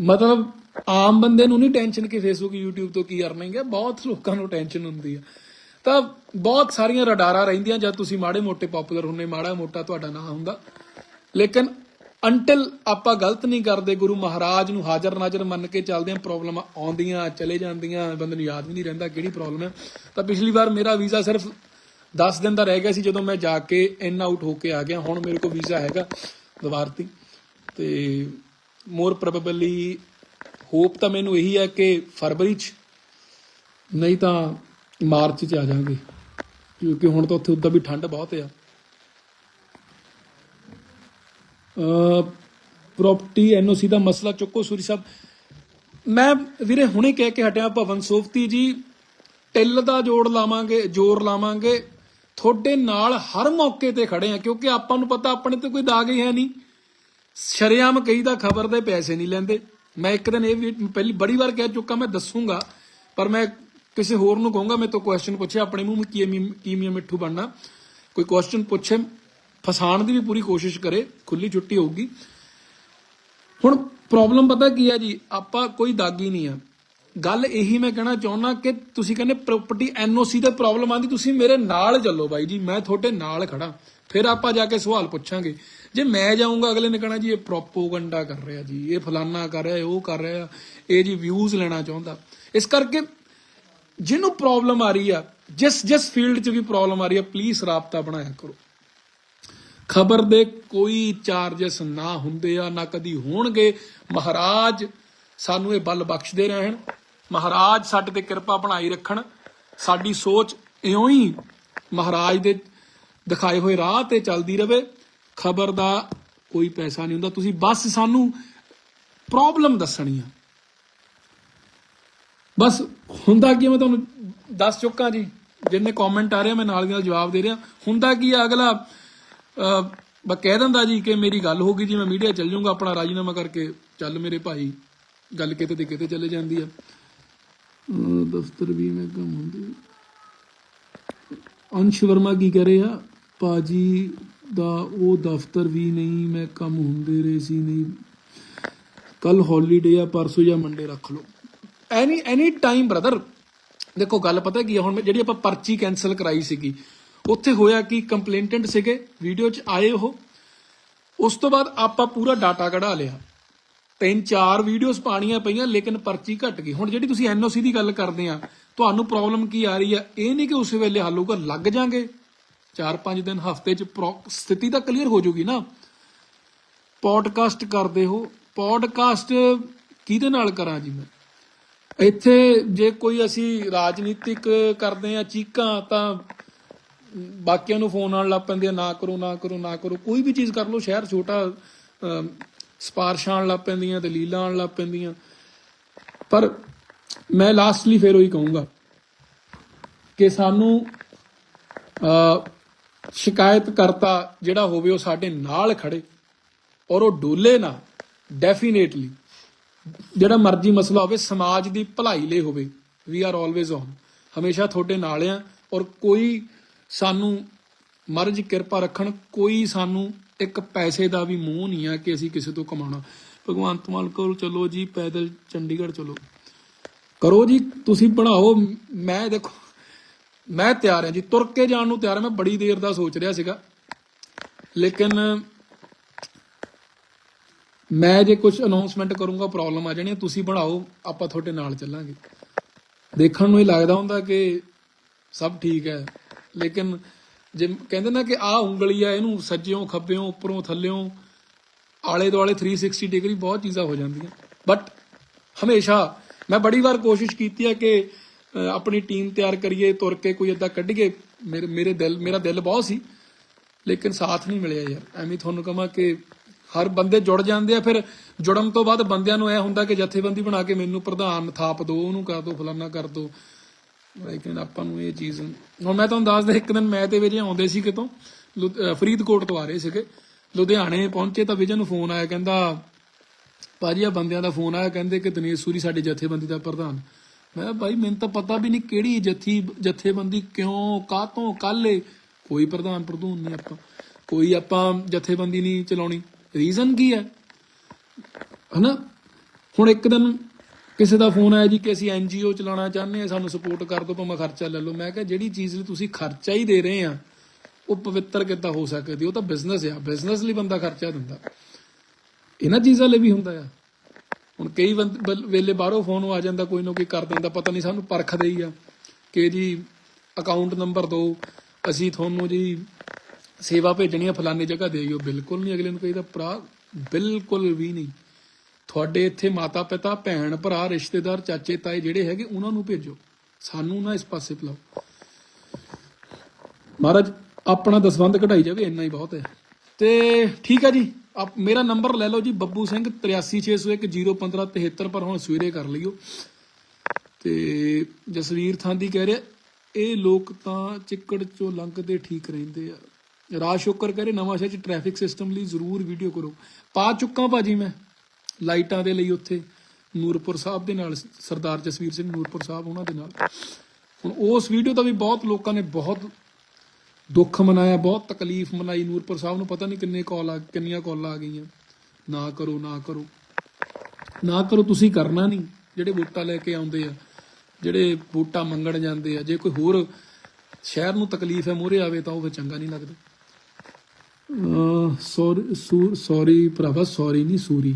ਮਤਲਬ ਆਮ ਬੰਦੇ ਨੂੰ ਨਹੀਂ ਟੈਨਸ਼ਨ ਕਿ ਫੇਸਬੁੱਕ YouTube ਤੋਂ ਕੀ ਅਰਨਿੰਗ ਹੈ ਬਹੁਤ ਲੋਕਾਂ ਨੂੰ ਟੈਨਸ਼ਨ ਹੁੰਦੀ ਹੈ। ਤਾਂ ਬਹੁਤ ਸਾਰੀਆਂ ਰਡਾਰਾਂ ਰਹਿੰਦੀਆਂ ਜਦ ਤੁਸੀਂ ਮਾੜੇ ਮੋਟੇ ਪਪੂਲਰ ਹੁੰਨੇ, ਮਾੜਾ ਮੋਟਾ ਤੁਹਾਡਾ ਨਾਂ ਹੁੰਦਾ। ਲੇਕਿਨ ਅੰਟਿਲ ਆਪਾਂ ਗਲਤ ਨਹੀਂ ਕਰਦੇ, ਗੁਰੂ ਮਹਾਰਾਜ ਨੂੰ ਹਾਜ਼ਰ ਨਾਜ਼ਰ ਮੰਨ ਕੇ ਚੱਲਦੇ ਆ ਪ੍ਰੋਬਲਮ ਆਉਂਦੀਆਂ, ਚਲੇ ਜਾਂਦੀਆਂ, ਬੰਦੇ ਨੂੰ ਯਾਦ ਵੀ ਨਹੀਂ ਰਹਿੰਦਾ ਕਿਹੜੀ ਪ੍ਰੋਬਲਮ ਹੈ। ਤਾਂ ਪਿਛਲੀ ਵਾਰ ਮੇਰਾ ਵੀਜ਼ਾ ਸਿਰਫ 10 ਦਿਨ ਦਾ ਰਹਿ ਗਿਆ ਸੀ, ਜਦੋਂ ਮੈਂ ਜਾ ਕੇ ਇਨ ਆਊਟ ਹੋ ਕੇ ਆ ਗਿਆ। ਹੁਣ ਮੇਰੇ ਕੋਲ ਵੀਜ਼ਾ ਹੈਗਾ। ਦੁਬਾਰਤੀ। ਤੇ ਮੋਰ ਪ੍ਰੋਬੇਬਲੀ ਹੋਪ ਤਾਂ ਮੈਨੂੰ ਇਹੀ ਹੈ ਕਿ ਫਰਵਰੀ ਚ ਨਹੀਂ ਤਾਂ ਮਾਰਚ ਚ ਆ ਜਾਾਂਗੇ ਕਿਉਂਕਿ ਹੁਣ ਤਾਂ ਉੱਥੇ ਉਦਾਂ ਵੀ ਠੰਡ ਬਹੁਤ ਆ। ਪ੍ਰਾਪਰਟੀ ਐਨਓਸੀ ਦਾ ਮਸਲਾ ਚੁੱਕੋ ਸੂਰੀ ਸਾਹਿਬ। ਮੈਂ ਵੀਰੇ ਹੁਣੇ ਕਹਿ ਕੇ ਹਟਿਆ ਭਵਨ ਸੋਫਤੀ ਜੀ ਟਿੱਲ ਦਾ ਜੋੜ ਲਾਵਾਂਗੇ, ਜ਼ੋਰ ਲਾਵਾਂਗੇ। ਤੁਹਾਡੇ ਨਾਲ ਹਰ ਮੌਕੇ ਤੇ ਖੜੇ ਆ, ਕਿਉਂਕਿ ਆਪਾਂ ਨੂੰ ਪਤਾ ਆਪਣੇ ਤੇ ਕੋਈ ਦਾਗ ਹੀ ਹੈ ਨਹੀਂ। ਸ਼ਰਿਆਮ ਕਈ ਦਾ ਖਬਰ ਦੇ ਪੈਸੇ ਨਹੀਂ ਲੈਂਦੇ। ਮੈਂ ਇੱਕ ਦਿਨ ਇਹ ਵੀ ਪਹਿਲੀ ਬੜੀ ਵਾਰ ਕਹਿ ਚੁੱਕਾ, ਮੈਂ ਦੱਸੂਗਾ, ਪਰ ਮੈਂ ਕਿਸੇ ਹੋਰ ਨੂੰ ਕਹੂੰਗਾ, ਮੇਰੇ ਤੋਂ ਕੁਐਸਚਨ ਪੁੱਛਿਆ ਆਪਣੇ ਮੂੰਹ ਕੀ ਕੀਮੀਆ ਮਿੱਠੂ ਬਣਨਾ। ਕੋਈ ਕੁਐਸਚਨ ਪੁੱਛੇ, ਫਸਾਣ ਦੀ ਵੀ ਪੂਰੀ ਕੋਸ਼ਿਸ਼ ਕਰੇ ਖੁੱਲੀ ਛੁੱਟੀ ਹੋਊਗੀ। ਹੁਣ ਪ੍ਰੋਬਲਮ ਪਤਾ ਕੀ ਹੈ ਜੀ, ਆਪਾਂ ਕੋਈ ਦਾਗੀ ਨਹੀਂ ਆ। ਗੱਲ ਇਹੀ ਮੈਂ ਕਹਿਣਾ ਚਾਹੁੰਦਾ ਕਿ ਤੁਸੀਂ ਕਹਿੰਦੇ ਪ੍ਰਾਪਰਟੀ ਐਨਓਸੀ ਤੇ ਪ੍ਰੋਬਲਮ ਆਂਦੀ ਤੁਸੀਂ ਮੇਰੇ ਨਾਲ ਚੱਲੋ ਬਾਈ ਜੀ, ਮੈਂ ਤੁਹਾਡੇ ਨਾਲ ਖੜਾ ਫਿਰ ਆਪਾਂ ਜਾ ਕੇ ਸਵਾਲ ਪੁੱਛਾਂਗੇ। ਜੇ ਮੈਂ ਜਾਊਂਗਾ, ਅਗਲੇ ਨੇ ਕਹਣਾ ਜੀ, ਇਹ ਪ੍ਰੋਪੋਗੰਡਾ ਕਰ ਰਿਹਾ ਜੀ, ਇਹ ਫਲਾਨਾ ਕਰ ਰਿਹਾ ਉਹ ਕਰ ਰਿਹਾ, ਇਹ ਜੀ ਵਿਊਜ਼ ਲੈਣਾ ਚਾਹੁੰਦਾ। ਇਸ ਕਰਕੇ ਜਿਹਨੂੰ ਪ੍ਰੋਬਲਮ ਆ ਰਹੀ ਆ, ਜਿਸ ਜਿਸ ਫੀਲਡ 'ਚ ਵੀ ਪ੍ਰੋਬਲਮ ਆ ਰਹੀ ਆ ਪਲੀਜ਼ ਰਾਬਤਾ ਬਣਾਇਆ ਕਰੋ। ਖਬਰ ਦੇ ਕੋਈ ਚਾਰजेस ਨਾ ਹੁੰਦੇ ਆ, ਨਾ ਕਦੀ ਹੋਣਗੇ। ਮਹਾਰਾਜ ਸਾਨੂੰ ਇਹ ਬਲ ਬਖਸ਼ਦੇ ਰਹਿਣ। ਮਹਾਰਾਜ ਸਾਡੇ ਤੇ ਕਿਰਪਾ ਬਣਾਈ ਰੱਖਣ। ਸਾਡੀ ਸੋਚ ਇਉਂ ਹੀ ਮਹਾਰਾਜ ਦੇ ਦਿਖਾਏ ਹੋਏ ਰਾਹ ਤੇ ਚੱਲਦੀ ਰਵੇ। ਖਬਰ ਦਾ ਕੋਈ ਪੈਸਾ ਨਹੀਂ ਹੁੰਦਾ। ਤੁਸੀਂ ਬਸ ਸਾਨੂੰ ਪ੍ਰੋਬਲਮ ਦੱਸਣੀ ਆ। ਬਸ ਹੁੰਦਾ ਕੀ ਮੈਂ ਤੁਹਾਨੂੰ ਦੱਸ ਚੁੱਕਾ ਜੀ। ਜਿੰਨੇ ਕਮੈਂਟ ਆ ਰਹੇ ਮੈਂ ਨਾਲ ਦੀ ਨਾਲ ਜਵਾਬ ਦੇ ਰਿਹਾ। ਹੁੰਦਾ ਕੀ ਆ ਅਗਲਾ ਅਹ, ਕਹਿ ਦਿੰਦਾ ਜੀ ਕਿ ਮੇਰੀ ਗੱਲ ਹੋ ਗਈ ਜੀ। ਮੈਂ ਮੀਡੀਆ ਚੱਲ ਜਾਊਂਗਾ। ਆਪਣਾ ਰਾਜੀਨਾਮਾ ਕਰਕੇ ਚੱਲ ਮੇਰੇ ਭਾਈ। ਗੱਲ ਕਿਤੇ ਤੇ ਕਿਤੇ ਚਲੇ ਜਾਂਦੀ ਆ। ਅਹ, ਦਫ਼ਤਰ ਵੀ ਮੈਂ ਕੰਮ ਹੁੰਦੀ ਅੰਸ਼ ਵਰਮਾ ਕੀ ਕਹਿ ਰਹੇ? ਆ ਪਾਜੀ ਦਾ ਉਹ ਦਫ਼ਤਰ ਵੀ ਨਹੀਂ ਮੈਂ ਕੰਮ ਹੁੰਦੇ ਰਹੇ ਸੀ ਨਹੀਂ। ਕੱਲ ਹੌਲੀਡੇ ਆ ਪਰਸੋਂ ਜਾਂ ਮੰਡੇ ਰੱਖ ਲਓ। ਐਨੀ ਐਨੀ ਟਾਈਮ ਬ੍ਰਦਰ ਦੇਖੋ ਗੱਲ ਪਤਾ ਕੀ ਆ ਹੁਣ ਮੈਂ- ਜਿਹੜੀ ਆਪਾਂ ਪਰਚੀ ਕੈਨਸਲ ਕਰਾਈ ਸੀਗੀ ਉੱਥੇ ਹੋਇਆ ਕਿ ਕੰਪਲੇਂਟੈਂਟ ਸੀਗੇ ਵੀਡੀਓ 'ਚ ਆਏ ਉਹ। ਉਸ ਤੋਂ ਬਾਅਦ ਆਪਾਂ ਪੂਰਾ ਡਾਟਾ ਕਢਾ ਲਿਆ। ਤਿੰਨ ਚਾਰ ਵੀਡੀਓਜ਼ ਪਾਣੀਆਂ ਪਈਆਂ, ਲੇਕਿਨ ਪਰਚੀ ਘਟ ਗਈ। ਹੁਣ ਜਿਹੜੀ ਤੁਸੀਂ ਐਨਓਸੀ ਦੀ ਗੱਲ ਕਰਦੇ ਆ, ਤੁਹਾਨੂੰ ਪ੍ਰੋਬਲਮ ਕੀ ਆ ਰਹੀ ਆ? ਇਹ ਨਹੀਂ ਕਿ ਉਸੇ ਵੇਲੇ ਹੱਲ ਹੋਊਗਾ, ਲੱਗ ਜਾਾਂਗੇ। 4-5 ਦਿਨ, ਹਫ਼ਤੇ 'ਚ ਸਥਿਤੀ ਤਾਂ ਕਲੀਅਰ ਹੋ ਜੂਗੀ ਨਾ। ਪੋਡਕਾਸਟ ਕਰਦੇ ਹੋ। ਪੋਡਕਾਸਟ ਕਿਹਦੇ ਨਾਲ ਕਰਾਂ ਜੀ ਮੈਂ? ਇੱਥੇ ਜੇ ਕੋਈ ਅਸੀਂ ਰਾਜਨੀਤਿਕ ਕਰਦੇ ਆ ਚੀਕਾਂ, ਤਾਂ ਬਾਕੀਆਂ ਨੂੰ ਫੋਨ ਨਾਲ ਲੱਗ ਪੈਂਦੇ ਆ, ਨਾ ਕਰੋ ਨਾ ਕਰੋ ਨਾ ਕਰੋ। ਕੋਈ ਵੀ ਚੀਜ਼ ਕਰ ਲਓ, ਸ਼ਹਿਰ ਛੋਟਾ ਅਮ, ਸਿਫਾਰਸ਼ਾਂ ਆਉਣ ਲੱਗ ਪੈਂਦੀਆਂ ਦਲੀਲਾਂ ਆਉਣ ਲੱਗ ਪੈਂਦੀਆਂ। ਪਰ ਮੈਂ ਲਾਸਟਲੀ ਫੇਰ ਉਹੀ ਕਹੂੰਗਾ ਕਿ ਸਾਨੂੰ ਸ਼ਿਕਾਇਤ ਕਰਤਾ ਜਿਹੜਾ ਹੋਵੇ ਉਹ ਸਾਡੇ ਨਾਲ ਖੜੇ ਔਰ ਉਹ ਡੋਲੇ ਨਾ ਡੈਫੀਨੇਟਲੀ ਜਿਹੜਾ ਮਰਜ਼ੀ ਮਸਲਾ ਹੋਵੇ ਸਮਾਜ ਦੀ ਭਲਾਈ ਲਈ ਹੋਵੇ ਵੀ ਆਰ ਆਲਵੇਜ਼ ਔਨ ਹਮੇਸ਼ਾ ਤੁਹਾਡੇ ਨਾਲ ਆ ਔਰ ਕੋਈ ਸਾਨੂੰ ਮਰਜ਼ ਕਿਰਪਾ ਰੱਖਣ ਕੋਈ ਸਾਨੂੰ ਇੱਕ ਪੈਸੇ ਦਾ ਵੀ ਮੂੰਹ ਨਹੀਂ ਆ ਕਿ ਅਸੀਂ ਕਿਸੇ ਤੋਂ ਕਮਾਉਣਾ। ਭਗਵੰਤ ਮਾਨ ਕੋਲ ਚਲੋ ਜੀ, ਪੈਦਲ ਚੰਡੀਗੜ੍ਹ ਚਲੋ। ਕਰੋ ਜੀ, ਤੁਸੀਂ ਬਣਾਓ ਮੈਂ ਦੇਖੋ, ਮੈਂ ਤਿਆਰ ਹਾਂ ਜੀ। ਤੁਰ ਕੇ ਜਾਣ ਨੂੰ ਤਿਆਰ ਹਾਂ। ਮੈਂ ਬੜੀ ਦੇਰ ਦਾ ਸੋਚ ਰਿਹਾ ਸੀਗਾ। ਲੇਕਿਨ ਮੈਂ ਜੇ ਕੁਝ ਅਨਾਉਂਸਮੈਂਟ ਕਰੂੰਗਾ ਪ੍ਰੋਬਲਮ ਆ ਜਾਣੀ ਹੈ। ਤੁਸੀਂ ਬਣਾਓ ਆਪਾਂ ਤੁਹਾਡੇ ਨਾਲ ਚੱਲਾਂਗੇ। ਦੇਖਣ ਨੂੰ ਇਹ ਲੱਗਦਾ ਹੁੰਦਾ ਕਿ ਸਭ ਠੀਕ ਹੈ। ਲੇਕਿਨ ਜੇ ਕਹਿੰਦੇ ਨਾ ਕਿ ਆਹ ਉਂਗਲੀ ਆ, ਇਹਨੂੰ ਸੱਜਿਓਂ, ਖੱਬਿਓਂ, ਉੱਪਰੋਂ, ਥੱਲਿਓਂ, ਆਲੇ ਦੁਆਲੇ 360 ਡਿਗਰੀ ਬਹੁਤ ਚੀਜ਼ਾਂ ਹੋ ਜਾਂਦੀਆਂ। ਬਟ ਹਮੇਸ਼ਾ ਮੈਂ ਬੜੀ ਵਾਰ ਕੋਸ਼ਿਸ਼ ਕੀਤੀ ਹੈ ਕਿ ਆਪਣੀ ਟੀਮ ਤਿਆਰ ਕਰੀਏ, ਤੁਰ ਕੇ ਕੋਈ ਏਦਾਂ ਕੱਢੀਏ ਮੇਰੇ ਮੇਰੇ ਦਿਲ, ਮੇਰਾ ਦਿਲ ਬਹੁਤ ਸੀ, ਲੇਕਿਨ ਸਾਥ ਨਹੀਂ ਮਿਲਿਆ ਯਾਰ। ਐਵੇਂ ਤੁਹਾਨੂੰ ਕਹਾਂ ਕਿ ਹਰ ਬੰਦੇ ਜੁੜ ਜਾਂਦੇ ਆ, ਫਿਰ ਜੁੜਨ ਤੋਂ ਬਾਅਦ ਬੰਦਿਆਂ ਨੂੰ ਇਹ ਹੁੰਦਾ ਕਿ ਜਥੇਬੰਦੀ ਬਣਾ ਕੇ ਮੈਨੂੰ ਪ੍ਰਧਾਨ ਥਾਪ ਦਿਓ ਉਹਨੂੰ ਕਰ ਦਿਓ ਫਲਾਨਾ ਕਰ ਦਿਓ ਲੇਕਿਨ ਆਪਾਂ ਨੂੰ ਇਹ ਚੀਜ਼ ਹੁਣ ਮੈਂ ਤੁਹਾਨੂੰ ਦੱਸਦਾ, ਇੱਕ ਦਿਨ ਮੈਂ ਤੇ ਵਿਜੇ ਆਉਂਦੇ ਸੀ ਕਿਤੋਂ ਫਰੀਦਕੋਟ ਤੋਂ ਆ ਰਹੇ ਸੀਗੇ। ਲੁਧਿਆਣੇ ਪਹੁੰਚੇ ਤਾਂ ਵਿਜੇ ਨੂੰ ਫੋਨ ਆਇਆ, ਕਹਿੰਦਾ, ਭਾਜੀ ਆ ਬੰਦਿਆਂ ਦਾ ਫੋਨ ਆਇਆ, ਕਹਿੰਦੇ ਕਿ ਦਿਨੇਸ਼ ਸੂਰੀ ਸਾਡੇ ਜਥੇਬੰਦੀ ਦਾ ਪ੍ਰਧਾਨ। ਮੈਂ ਕਿਹਾ, ਭਾਈ, ਮੈਨੂੰ ਤਾਂ ਪਤਾ ਵੀ ਨਹੀਂ ਕਿਹੜੀ ਜਥੀ, ਜਥੇਬੰਦੀ ਕਿਉਂ ਕਾਤੋਂ ਕੱਲੇ ਕੋਈ ਪ੍ਰਧਾਨ ਪ੍ਰਧੂਨ ਨਹੀਂ ਆਪਾਂ, ਕੋਈ ਆਪਾਂ ਜਥੇਬੰਦੀ ਨਹੀਂ ਚਲਾਉਣੀ। ਰੀਜ਼ਨ ਕੀ ਹੈ? ਹਨਾ? ਹੁਣ ਇੱਕ ਦਿਨ ਕਿਸੇ ਦਾ ਫੋਨ ਆਇਆ ਜੀ ਕਿ ਅਸੀਂ ਐਨਜੀਓ ਚਲਾਉਣਾ ਚਾਹੁੰਦੇ ਆ ਸਾਨੂੰ ਸਪੋਰਟ ਕਰ ਦਿਓ, ਭਾਵੇਂ ਖਰਚਾ ਲੈ ਲਓ। ਮੈਂ ਕਿਹਾ, ਜਿਹੜੀ ਚੀਜ਼ ਲਈ ਤੁਸੀਂ ਖਰਚਾ ਹੀ ਦੇ ਰਹੇ ਆ, ਉਹ ਪਵਿੱਤਰ ਕਿੱਦਾਂ ਹੋ ਸਕਦੀ? ਉਹ ਤਾਂ ਬਿਜ਼ਨਸ ਆ। ਬਿਜ਼ਨਸ ਲਈ ਬੰਦਾ ਖਰਚਾ ਦਿੰਦਾ। ਇਹਨਾਂ ਚੀਜ਼ਾਂ ਲਈ ਵੀ ਹੁੰਦਾ ਆ। ਹੁਣ ਕਈ ਵੇਲੇ ਬਾਹਰੋਂ ਫੋਨ ਆ ਜਾਂਦਾ, ਕੋਈ ਨਾ ਕੋਈ ਕਰ ਦਿੰਦਾ, ਪਤਾ ਨਹੀਂ ਸਾਨੂੰ ਪਰਖਦੇ ਹੀ ਆ ਕਿ ਜੀ ਅਕਾਊਂਟ ਨੰਬਰ ਦਿਓ ਅਸੀਂ ਤੁਹਾਨੂੰ ਜੀ ਸੇਵਾ ਭੇਜਣੀ ਆ, ਫਲਾਨੀ ਜਗ੍ਹਾ ਦੇ ਦਿਓ ਬਿਲਕੁਲ ਨਹੀਂ, ਅਗਲੇ ਨੂੰ ਕਹੀਦਾ, ਭਰਾ, ਬਿਲਕੁਲ ਵੀ ਨਹੀਂ। ਤੁਹਾਡੇ ਇੱਥੇ ਮਾਤਾ ਪਿਤਾ ਭੈਣ, ਭਰਾ, ਰਿਸ਼ਤੇਦਾਰ, ਚਾਚੇ, ਤਾਏ ਜਿਹੜੇ ਹੈਗੇ, ਉਹਨਾਂ ਨੂੰ ਭੇਜੋ। ਸਾਨੂੰ ਨਾ ਇਸ ਪਾਸੇ ਪਲਾਓ ਮਹਾਰਾਜ, ਆਪਣਾ ਦਸਵੰਦ ਕਢਾਈ ਜਾਵੇ, ਇੰਨਾ ਹੀ ਬਹੁਤ ਹੈ। ਤੇ ਠੀਕ ਹੈ ਜੀ, ਆਪ ਮੇਰਾ ਨੰਬਰ ਲੈ ਲਓ ਜੀ, ਬੱਬੂ ਸਿੰਘ 8360101573 ਪਰ ਹੁਣ ਸਵੇਰੇ ਕਰ ਲਿਓ। ਤੇ ਜਸਵੀਰ ਥਾਂਦੀ ਕਹਿ ਰਿਹਾ, ਇਹ ਲੋਕ ਤਾਂ ਚਿੱਕੜ ਚੋਂ ਲੰਘਦੇ ਠੀਕ ਰਹਿੰਦੇ ਆ। ਰਾਜ ਸ਼ੁਕਰ ਕਰੇ ਨਵਾਂ ਸ਼ਹਿਰ ਚ ਟ੍ਰੈਫਿਕ ਸਿਸਟਮ ਲਈ ਜ਼ਰੂਰ ਵੀਡੀਓ ਕਰੋ। ਪਾ ਚੁੱਕਾ ਭਾਜੀ ਮੈਂ। ਲਾਈਟਾਂ ਦੇ ਲਈ ਉੱਥੇ ਨੂਰਪੁਰ ਸਾਹਿਬ ਦੇ ਨਾਲ, ਸਰਦਾਰ ਜਸਵੀਰ ਸਿੰਘ ਨੂਰਪੁਰ ਸਾਹਿਬ ਉਹਨਾਂ ਦੇ ਨਾਲ। ਹੁਣ ਉਸ ਵੀਡੀਓ ਦਾ ਵੀ ਬਹੁਤ ਲੋਕਾਂ ਨੇ ਬਹੁਤ ਦੁੱਖ ਮਨਾਇਆ, ਬਹੁਤ ਤਕਲੀਫ ਮਨਾਈ। ਨੂਰਪੁਰ ਸਾਹਿਬ ਨੂੰ ਪਤਾ ਨਹੀਂ ਕਿੰਨੇ ਕਾਲ ਆ, ਕਿੰਨੀਆਂ ਕਾਲਾਂ ਆ ਗਈਆਂ। ਨਾ ਕਰੋ ਨਾ ਕਰੋ। ਨਾ ਕਰੋ, ਤੁਸੀਂ ਕਰਨਾ ਨਹੀਂ। ਜਿਹੜੇ ਵੋਟਾਂ ਲੈ ਕੇ ਆਉਂਦੇ ਆ, ਜਿਹੜੇ ਵੋਟਾਂ ਮੰਗਣ ਜਾਂਦੇ ਆ, ਜੇ ਕੋਈ ਹੋਰ ਸ਼ਹਿਰ ਨੂੰ ਤਕਲੀਫ ਹੈ, ਮੂਹਰੇ ਆਵੇ ਤਾਂ ਉਹ ਫਿਰ ਚੰਗਾ ਨਹੀਂ ਲੱਗਦਾ। ਸੌਰੀ ਸੌਰੀ ਭਰਾਵਾ, ਸੌਰੀ ਨਹੀਂ, ਸੂਰੀ।